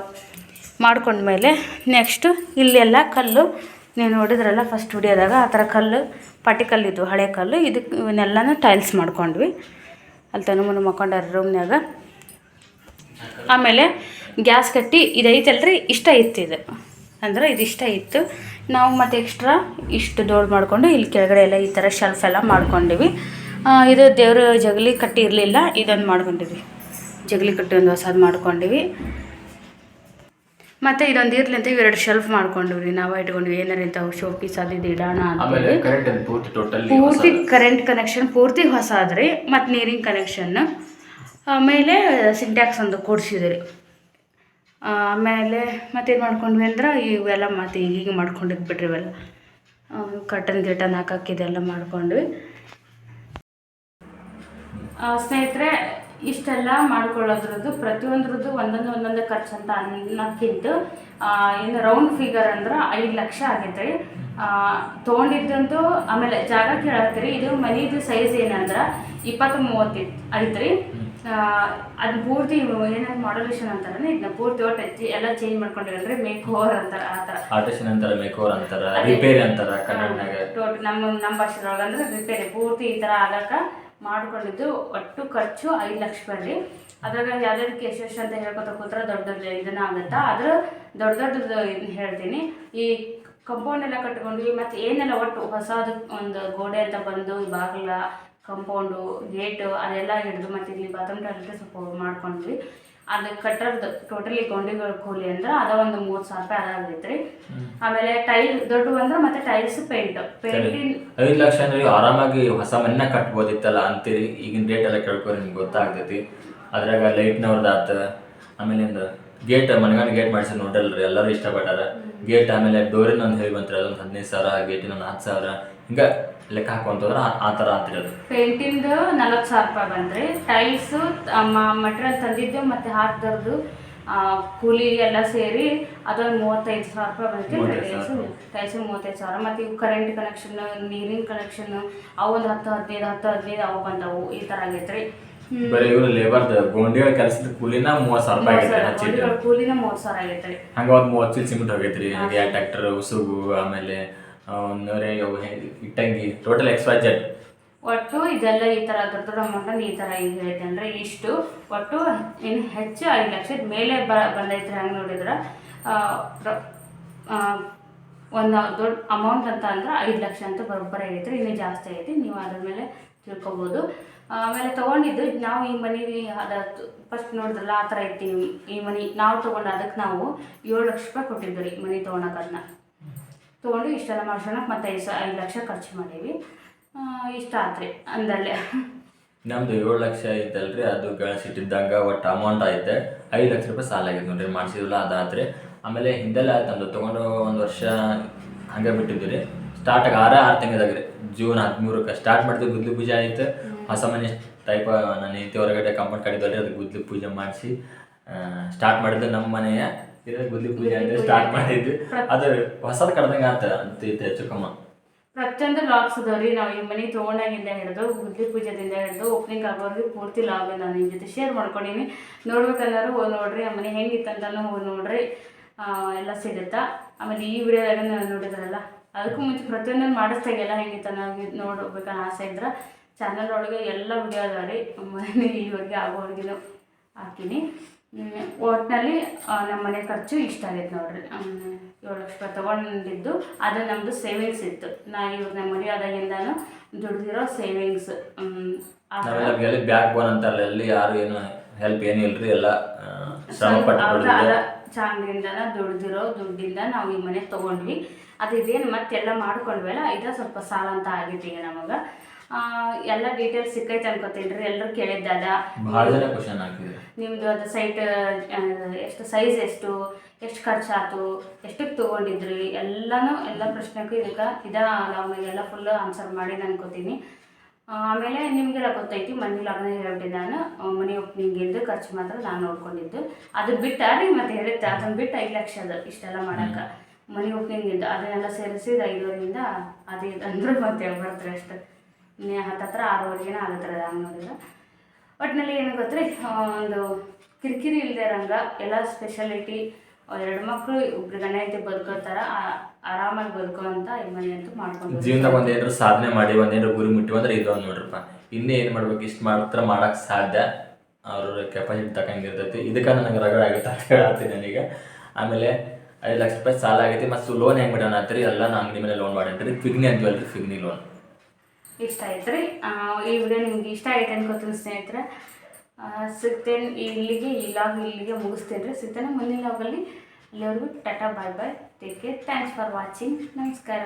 ಮಾಡ್ಕೊಂಡ್ಮೇಲೆ ನೆಕ್ಸ್ಟು ಇಲ್ಲೆಲ್ಲ ಕಲ್ಲು, ನೀವು ನೋಡಿದ್ರಲ್ಲ ಫಸ್ಟ್ ವಿಡಿಯೋದಾಗ ಆ ಥರ ಕಲ್ಲು ಪಟ್ಟಿ ಕಲ್ಲಿದ್ದು ಹಳೆ ಕಲ್ಲು ಇದಕ್ಕೆ ಇವನ್ನೆಲ್ಲನೂ ಟೈಲ್ಸ್ ಮಾಡ್ಕೊಂಡ್ವಿ. ಅಲ್ಲಿ ತನು ಮಕ್ಕೊಂಡಾರ ರೂಮ್ನಾಗ ಆಮೇಲೆ ಗ್ಯಾಸ್ ಕಟ್ಟಿ ಇದೈತಲ್ರಿ ಇಷ್ಟ ಇತ್ತು ಇದು. ಅಂದ್ರೆ ಇದು ಇಷ್ಟ ಇತ್ತು. ನಾವು ಮತ್ತೆ ಎಕ್ಸ್ಟ್ರಾ ಇಷ್ಟು ದೊಡ್ಡ ಮಾಡಿಕೊಂಡು, ಇಲ್ಲಿ ಕೆಳಗಡೆ ಎಲ್ಲ ಈ ಥರ ಶೆಲ್ಫ್ ಎಲ್ಲ ಮಾಡ್ಕೊಂಡಿವಿ. ಇದು ದೇವ್ರ ಜಗಲಿ ಕಟ್ಟಿ ಇರಲಿಲ್ಲ ಇದೊಂದು ಮಾಡ್ಕೊಂಡಿವಿ ಜಗಲಿ ಕಟ್ಟಿ ಒಂದು ಹೊಸದು ಮಾಡ್ಕೊಂಡಿವಿ. ಮತ್ತು ಇದೊಂದು ಇರ್ಲಿ ಅಂತ ಇವೆರಡು ಶೆಲ್ಫ್ ಮಾಡ್ಕೊಂಡ್ವಿ ನಾವು ಇಟ್ಕೊಂಡ್ವಿ ಏನಾರ ಇಂಥವು ಶೋ ಪೀಸ್ ಅದು ಇದು ಇಡೋಣ ಪೂರ್ತಿ ಕರೆಂಟ್ ಕನೆಕ್ಷನ್ ಪೂರ್ತಿ ಹೊಸ ಆದ್ರಿ ಮತ್ತು ನೀರಿನ ಕನೆಕ್ಷನ್ ಆಮೇಲೆ ಸಿಂಟ್ಯಾಕ್ಸ್ ಒಂದು ಕೊಡ್ಸಿದ್ರಿ. ಆಮೇಲೆ ಮತ್ತೇನು ಮಾಡ್ಕೊಂಡ್ವಿ ಅಂದ್ರೆ ಇವೆಲ್ಲ ಮತ್ತೆ ಈಗೀಗ ಮಾಡ್ಕೊಂಡಿದ್ ಬಿಡ್ರಿ ಇವೆಲ್ಲ. ಕಟನ್ ಗಿಟನ್ ಹಾಕಕ್ಕೆ ಇದೆಲ್ಲ ಮಾಡ್ಕೊಂಡ್ವಿ. ಆ, ಸ್ನೇಹಿತರೆ ಇಷ್ಟೆಲ್ಲ ಮಾಡ್ಕೊಳ್ಳೋದ್ರದ್ದು ಪ್ರತಿಯೊಂದ್ರದ್ದು ಒಂದೊಂದು ಒಂದೊಂದು ಖರ್ಚು ಅಂತ ಅನ್ನೋಕ್ಕಿಂತ ಏನು ರೌಂಡ್ ಫಿಗರ್ ಅಂದ್ರೆ ಐದು ಲಕ್ಷ ಆಗೈತೆ. ರೀ ತೊಗೊಂಡಿದ್ದಂತೂ ಆಮೇಲೆ ಜಾಗ ಕೇಳತ್ತೀರಿ ಇದು ಮನಿದು ಸೈಜ್ ಏನಂದ್ರೆ ಇಪ್ಪತ್ತು ಮೂವತ್ತು ಐತ್ರಿ. ಅದು ಪೂರ್ತಿ ಏನಾದ್ರು ಮಾಡಲೇಷನ್ ಅಂತಾರಲ್ಲ ಇದನ್ನ ಪೂರ್ತಿ ಒಟ್ಟು ಹೆಚ್ಚಿ ಎಲ್ಲ ಚೇಂಜ್ ಮಾಡ್ಕೊಂಡಿರಲ್ರಿ ಮೇಕ್ ಓವರ್ ಅಂತಾರೆ ಆ ಥರ. ಅಂತಾರೆ ಅಂತಾರ ಓವರ್ ಅಂತಾರ ರಿಪೇರಿ ಅಂತಾರೆ ಕನ್ನಡನಾಗ. ಟೋಟಲ್ ನಮ್ಮ ನಮ್ಮ ಭಾಷೆದೊಳಗೆ ಅಂದ್ರೆ ರಿಪೇರಿ ಪೂರ್ತಿ ಈ ಥರ ಆಗಕ್ಕ ಮಾಡ್ಕೊಂಡಿದ್ದು ಒಟ್ಟು ಖರ್ಚು ಐದು ಲಕ್ಷ ಬರ್ರಿ. ಅದ್ರಾಗ ಯಾವ್ದಾದ್ರು ಎಷ್ಟೆಷ್ಟು ಅಂತ ಹೇಳ್ಕೊತ ಕೂತ್ರೆ ದೊಡ್ಡ ದೊಡ್ಡ ಇದನ್ನ ಆಗುತ್ತಾ? ಆದ್ರೆ ದೊಡ್ಡ ದೊಡ್ಡದು ಹೇಳ್ತೀನಿ. ಈ ಕಂಪೌಂಡ್ ಎಲ್ಲ ಕಟ್ಕೊಂಡ್ವಿ ಮತ್ತು ಏನೆಲ್ಲ ಒಟ್ಟು ಹೊಸದು ಒಂದು ಗೋಡೆ ಅಂತ ಬಂದು ಬಾಗಿಲ ಕಂಪೌಂಡು ಗೇಟು ಅದೆಲ್ಲ ಹಿಡಿದು ಮತ್ತು ಇಲ್ಲಿ ಬಾತ್ರೂಮ್ ಟಾಯ್ಲೆಟ್ ಸ್ವಲ್ಪ ಮಾಡ್ಕೊಂಡ್ವಿ. ಅದು ಕಟ್ಟೋದು ಟೋಟಲಿ ಗೊಂಡಿಗಳ ಕೂಲಿ ಅಂದ್ರೆ ಅದ ಒಂದು ಮೂವತ್ತು ಸಾವಿರ ರೂಪಾಯಿ ಅದಾಗೈತೆ ರೀ ಆಮೇಲೆ ಟೈಲ್ ದೊಡ್ಡ ಅಂದ್ರೆ ಮತ್ತೆ ಟೈಲ್ಸ್ ಪೇಂಟ್ ಪೇಂಟಿಂಗ್ ಐದು ಲಕ್ಷ ಅಂದ್ರೆ ಆರಾಮಾಗಿ ಹೊಸ ಮನೆ ಕಟ್ಬೋದಿತ್ತಲ್ಲ ಅಂತೀರಿ ಈಗಿನ ಡೇಟ್ ಎಲ್ಲ ಕೇಳ್ಕೊಂಡು ನಿಮ್ಗೆ ಗೊತ್ತಾಗ್ತೈತಿ. ಅದ್ರಾಗ ಲೈಟ್ನವ್ರದ್ದು ಆತ ಆಮೇಲಿಂದ ಗೇಟ್ ಮನೆಗಾನ ಗೇಟ್ ಮಾಡಿಸಿ ನೋಡಲ್ರಿ ಎಲ್ಲರೂ ಇಷ್ಟಪಟ್ಟಾರ. ಗೇಟ್ ಆಮೇಲೆ ಡೋರಿನ ಒಂದು ಹೇಳಿ ಬಂತ್ರಿ ಅದೊಂದು ಹದಿನೈದು ಸಾವಿರ ಗೇಟಿನ ಒಂದು ಹತ್ತು ಸಾವಿರ. ಹಿಂಗ ಲೆಕ್ಕ ಹಾಕೊಂತಂದ್ರೆ ಆ- ತರ ಥರ ಅದು ಪೇಂಟಿಂದು ನಲವತ್ತು ಸಾವಿರ ರೂಪಾಯಿ ಬಂದ್ರಿ ಟೈಲ್ಸು ಮಟೀರಿಯಲ್ ತಂದಿದ್ದು ಮತ್ತು ಹಾಕ್ದರ್ದು ಕೂಲಿ ಎಲ್ಲ ಸೇರಿ ಅದೊಂದು ಮೂವತ್ತೈದು ಸಾವಿರ ರೂಪಾಯಿ ಬಂದಿತ್ತು ಟೈಲ್ಸ್ ಟೈಲ್ಸು ಮೂವತ್ತೈದು ಸಾವಿರ. ಮತ್ತು ಇವು ಕರೆಂಟ್ ಕನೆಕ್ಷನ್ ನೀರಿನ ಕನೆಕ್ಷನ್ ಅವು ಒಂದು ಹತ್ತು ಹದಿನೈದು ಹತ್ತು ಹದಿನೈದು ಅವು ಬಂದವು. ಈ ಥರ ಆಗೈತ್ರಿ. ಬರೀ ಇವ್ರು ಲೇಬರ್ದ ಗೋಂಡಿಗಳ ಕೆಲಸದ ಕೂಲಿನ ಮೂವತ್ತು ಸಾವಿರ ರೂಪಾಯಿ ಆಗೈತೆ ಹಚ್ಚಿಟ್ಟು ಕೂಲಿನ ಮೂವತ್ತು ಸಾವಿರ ಆಗೈತ್ರಿ. ಹಂಗ ಒಂದು ಮೂವತ್ತು ಸಿಮೆಂಟ್ ಹೋಗೈತ್ರಿ ಹಾಗೆ ಟ್ರ್ಯಾಕ್ಟರ್ ಉಸುಗು ಆಮೇಲೆ ಇಟ್ಟಂಗಿ ಟೋಟಲ್ ಒಟ್ಟು ಇದೆಲ್ಲ ಈ ಥರ ದೊಡ್ಡ ದೊಡ್ಡ ಅಮೌಂಟ್ ಈ ಥರ ಹಿಂಗೆ ಐತೆ ಅಂದರೆ ಇಷ್ಟು ಒಟ್ಟು ಇನ್ನು ಹೆಚ್ಚು ಐದು ಲಕ್ಷದ ಮೇಲೆ ಬ ಬಂದೈತೆ ಹಂಗೆ ನೋಡಿದ್ರೆ. ಒಂದು ದೊಡ್ಡ ಅಮೌಂಟ್ ಅಂತ ಅಂದ್ರೆ ಐದು ಲಕ್ಷ ಅಂತ ಬರೋಬ್ಬರ ಐತ್ರಿ ಇನ್ನೂ ಜಾಸ್ತಿ ಐತಿ ನೀವು ಅದ್ರ ಮೇಲೆ ತಿಳ್ಕೊಬೋದು. ಆಮೇಲೆ ತೊಗೊಂಡಿದ್ದು, ನಾವು ಈ ಮನೆ ಅದ ಫಸ್ಟ್ ನೋಡಿದ್ರಲ್ಲ, ಆ ಥರ ಐತಿ ಈ ಮನಿ, ನಾವು ತೊಗೊಂಡು ಅದಕ್ಕೆ ನಾವು ಏಳು ಲಕ್ಷ ರೂಪಾಯಿ ಕೊಟ್ಟಿದ್ದು ರೀ ಮನೆ ತೊಗೊಳಕ್ಕೆ ಅದನ್ನ ತೊಗೊಂಡು ಇಷ್ಟೆಲ್ಲ ಮಾಡ್ಸೋಣಕ್ಕೆ ಮತ್ತೆ ಐದು ಐದು ಲಕ್ಷ ಖರ್ಚು ಮಾಡೀವಿ. ಇಷ್ಟ ಆತ್ರಿ ಅಂದಲ್ಲೇ. ನಮ್ದು ಏಳು ಲಕ್ಷ ಐತಲ್ರಿ ಅದು ಗಳಿಸಿಟ್ಟಿದ್ದಂಗ ಒಟ್ಟು ಅಮೌಂಟ್ ಐತೆ ಐದು ಲಕ್ಷ ರೂಪಾಯಿ ಸಾಲ ಆಗೈತೆ ನೋಡ್ರಿ ಮಾಡಿಸಿದ್ವಲ್ಲ ಅದಾತ್ರಿ. ಆಮೇಲೆ ಹಿಂದೆಲ್ಲ ಆಯ್ತು ನಮ್ದು ತೊಗೊಂಡು ಒಂದು ವರ್ಷ ಹಂಗೆ ಬಿಟ್ಟಿದ್ವಿ ರೀ ಸ್ಟಾರ್ಟ್ ಆಗಿ ಆರೇ ಆರು ರೀ ಜೂನ್ ಹದಿಮೂರಕ್ಕೆ ಸ್ಟಾರ್ಟ್ ಮಾಡಿದ್ವಿ ಗುದ್ಲಿ ಪೂಜೆ ಆಯ್ತು. ಹೊಸ ಮನೆ ಟೈಪ್ ನನ್ನ ಹೆಂಡತಿ ಹೊರಗಡೆ ಕಾಂಪೌಂಡ್ ರೀ ಅದು ಗುದ್ಲಿ ಪೂಜೆ ಮಾಡಿಸಿ ಸ್ಟಾರ್ಟ್ ಮಾಡಿದ್ದು ನಮ್ಮ ಮನೆಯ. ಗುದ್ಲಿ ಪೂಜೆ ಅಂತ ಸ್ಟಾರ್ಟ್ ಮಾಡಿದ್ವಿ. ಅದರ ಹೊಸದು ಕಡ್ದಂಗ ಆತ ಅಂತ ಹೆಚ್ಚು ಕಮ್ಮ. ಪ್ರತಿಯೊಂದು ಲಾಗ್ಸ್ ಅದಾವ್ರಿ ನಾವು ಈ ಮನೆ ತೊಗೊಂಡಾಗಿಂದ ಹಿಡಿದು ಗುದ್ಲಿ ಪೂಜೆದಿಂದ ಹಿಡಿದು ಓಪನಿಂಗ್ ಆಗೋರ್ಗೆ ಪೂರ್ತಿ ಲಾಗ್ ನಾನು ನಿಮ್ಮ ಜೊತೆ ಶೇರ್ ಮಾಡ್ಕೊಂಡೀನಿ. ನೋಡ್ಬೇಕಂದ್ರೆ ಹೋಗಿ ನೋಡ್ರಿ. ಆ ಮನೆ ಹೆಂಗಿತ್ತಂತಾನು ಹೋಗಿ ನೋಡ್ರಿ. ಆ, ಎಲ್ಲ ಸಿಗುತ್ತಾ? ಆಮೇಲೆ ಈ ವಿಡಿಯೋದಾಗ ನೋಡಿದ್ರಲ್ಲ ಅದಕ್ಕೂ ಮುಂಚೆ ಪ್ರತಿಯೊಂದನ್ನು ಮಾಡಿಸ್ದಾಗೆಲ್ಲ ಹೆಂಗಿತ್ತ ನಾವು ನೋಡ್ಬೇಕನ್ನೋ ಆಸೆ ಇದ್ರೆ. ಚಾನಲ್ ಒಳಗೆ ಎಲ್ಲ ವಿಡಿಯೋ ಅದಾವ್ರಿ ಮನೆ ಇವಾಗ ಆಗೋವರೆಗೂ ಹಾಕಿನಿ. ಹ್ಮ್, ಒಟ್ನಲ್ಲಿ ನಮ್ಮ ಮನೆ ಖರ್ಚು ಇಷ್ಟ ಆಗಿತ್ತು ನೋಡ್ರಿ. ಏಳು ಲಕ್ಷ ರೂಪಾಯಿ ತೊಗೊಂಡಿದ್ದು ಅದು ನಮ್ಮದು ಸೇವಿಂಗ್ಸ್ ಇತ್ತು. ನಾ ಇವಾಗ ನಮ್ಮ ಮದುವೆ ಆದಾಗಿಂದಾನು ದುಡ್ದಿರೋ ಸೇವಿಂಗ್ಸ್ ಬ್ಯಾಕ್ ಬೋನ್ ಅಂತಾರಲ್ಲ ಎಲ್ಲಿ ಯಾರು ಏನು ಹೆಲ್ಪ್ ಏನು ಇಲ್ರಿ ಎಲ್ಲ. ಚಾಂದ್ರಿಂದನ ದುಡ್ದಿರೋ ದುಡ್ಡಿಂದ ನಾವು ಈ ಮನೆ ತೊಗೊಂಡ್ವಿ. ಅದು ಇದೇನು ಮತ್ತೆಲ್ಲ ಮಾಡ್ಕೊಂಡ್ವಲ್ಲ ಇದ ಸ್ವಲ್ಪ ಸಾಲ ಅಂತ ಆಗೈತಿ ಈಗ ನಮಗೆ. ಎಲ್ಲ ಡೀಟೇಲ್ಸ್ ಸಿಕ್ಕೈತೆ ಅನ್ಕೋತೀನಿ ರೀ. ಎಲ್ಲರೂ ಕೇಳಿದ್ದಾದ ಭಾಳ ಜನ ಕ್ವಶನ್ ಹಾಕಿದ್ರು. ನಿಮ್ಮದು ಅದು ಸೈಟ್ ಎಷ್ಟು ಸೈಜ್ ಎಷ್ಟು ಎಷ್ಟು ಖರ್ಚಾಯ್ತು ಎಷ್ಟಕ್ಕೆ ತೊಗೊಂಡಿದ್ರಿ? ಎಲ್ಲನೂ ಎಲ್ಲ ಪ್ರಶ್ನೆಗೂ ಇದಕ್ಕೆ ಇದ ಎಲ್ಲ ಫುಲ್ ಆನ್ಸರ್ ಮಾಡಿ ಅನ್ಕೋತೀನಿ. ಆಮೇಲೆ ನಿಮಗೆಲ್ಲ ಗೊತ್ತೈತಿ ಮನೆ ಲಗ್ನ ಹೇಳ್ಬಿಟ್ಟು ನಾನು ಮನೆ ಓಪನಿಂಗಿಂದು ಖರ್ಚು ಮಾತ್ರ ನಾನು ನೋಡ್ಕೊಂಡಿದ್ದು. ಅದು ಬಿಟ್ಟ ರೀ ಮತ್ತೆ ಹೇಳುತ್ತೆ ಅದನ್ನ ಬಿಟ್ಟು ಐದು ಲಕ್ಷ ಅದು ಇಷ್ಟೆಲ್ಲ ಮಾಡಕ್ಕೆ. ಮನೆ ಓಪನಿಂಗಿಂದ ಅದನ್ನೆಲ್ಲ ಸೇರಿಸಿ ಐದುವರೆಯಿಂದ ಅದೇ ಅಂದ್ರೆ ಮತ್ತೆ ಬರ್ತಾರೆ ಅಷ್ಟು. ಹತ್ತತ್ರ ಆರೂವರೆಗೇನೋ ಆಗತ್ತರ ಅನ್ನೋದಿಲ್ಲ ಒಟ್ಟಿನಲ್ಲಿ ಏನು ಗೊತ್ತ್ರಿ? ಒಂದು ಕಿರಿಕಿರಿ ಇಲ್ಲದೆ ಇರಂಗ ಎಲ್ಲ ಸ್ಪೆಷಾಲಿಟಿ ಎರಡು ಮಕ್ಕಳು ಒಬ್ರು ಗಂಡ ಐತಿ ಬದುಕೋತಾರ ಆರಾಮಾಗಿ ಈ ಮನೆ ಅಂತೂ ಮಾಡ್ಕೊಂಡು ಜೀವನದಾಗ ಒಂದು ಏನಾದ್ರು ಸಾಧನೆ ಮಾಡಿ, ಒಂದೇನಾದ್ರು ಗುರಿ ಮುಟ್ಟಿವಿ ಅಂದ್ರೆ ಇದು ನೋಡ್ರಪ್ಪ. ಇನ್ನೇ ಏನ್ ಮಾಡ್ಬೇಕು? ಇಷ್ಟು ಮಾತ್ರ ಮಾಡಕ್ ಸಾಧ್ಯ. ಅವ್ರ ಕೆಪಾಸಿಟಿ ತಕ್ಕಂಗಿರ್ತೈತಿ ಇದಕ್ಕೆ ನನಗೆ ರಗಡ ಆಗುತ್ತೆ ಅಂತ ಹೇಳತ್ತೀನಿ ನನಗೆ. ಆಮೇಲೆ ಐದು ಲಕ್ಷ ರೂಪಾಯಿ ಸಾಲ ಆಗೈತಿ. ಮತ್ತು ಲೋನ್ ಹೆಂಗ್ ಮಾಡೋಣ ಅಂತೀರಿ? ಎಲ್ಲ ನಾನು ಅಂಗಡಿ ಮೇಲೆ ಲೋನ್ ಮಾಡೇನ್ರಿ ಫಿಗ್ನಿ ಅಂತೀವಲ್ರಿ ಫಿಗ್ನಿ ಲೋನ್ ಇಷ್ಟ ಆಯ್ತು ರೀ ಈ ವಿಡಿಯೋ ನಿಮ್ಗೆ ಇಷ್ಟ ಆಯ್ತು ಅನ್ಕೋತೀನಿ ಸ್ನೇಹಿತರೆ. ಸಿಗ್ತೇನೆ ಇಲ್ಲಿಗೆ ಇಲ್ಲಾಗ ಲಾಗ್ ಇಲ್ಲಿಗೆ ಮುಗಿಸ್ತೇನೆ ರೀ. ಸಿಗ್ತೇನೆ ಮುಂದಿನ ಲಾಗಲ್ಲಿ ಎಲ್ಲರಿಗೂ tata, bye bye. Take care thanks for watching ನಮಸ್ಕಾರ.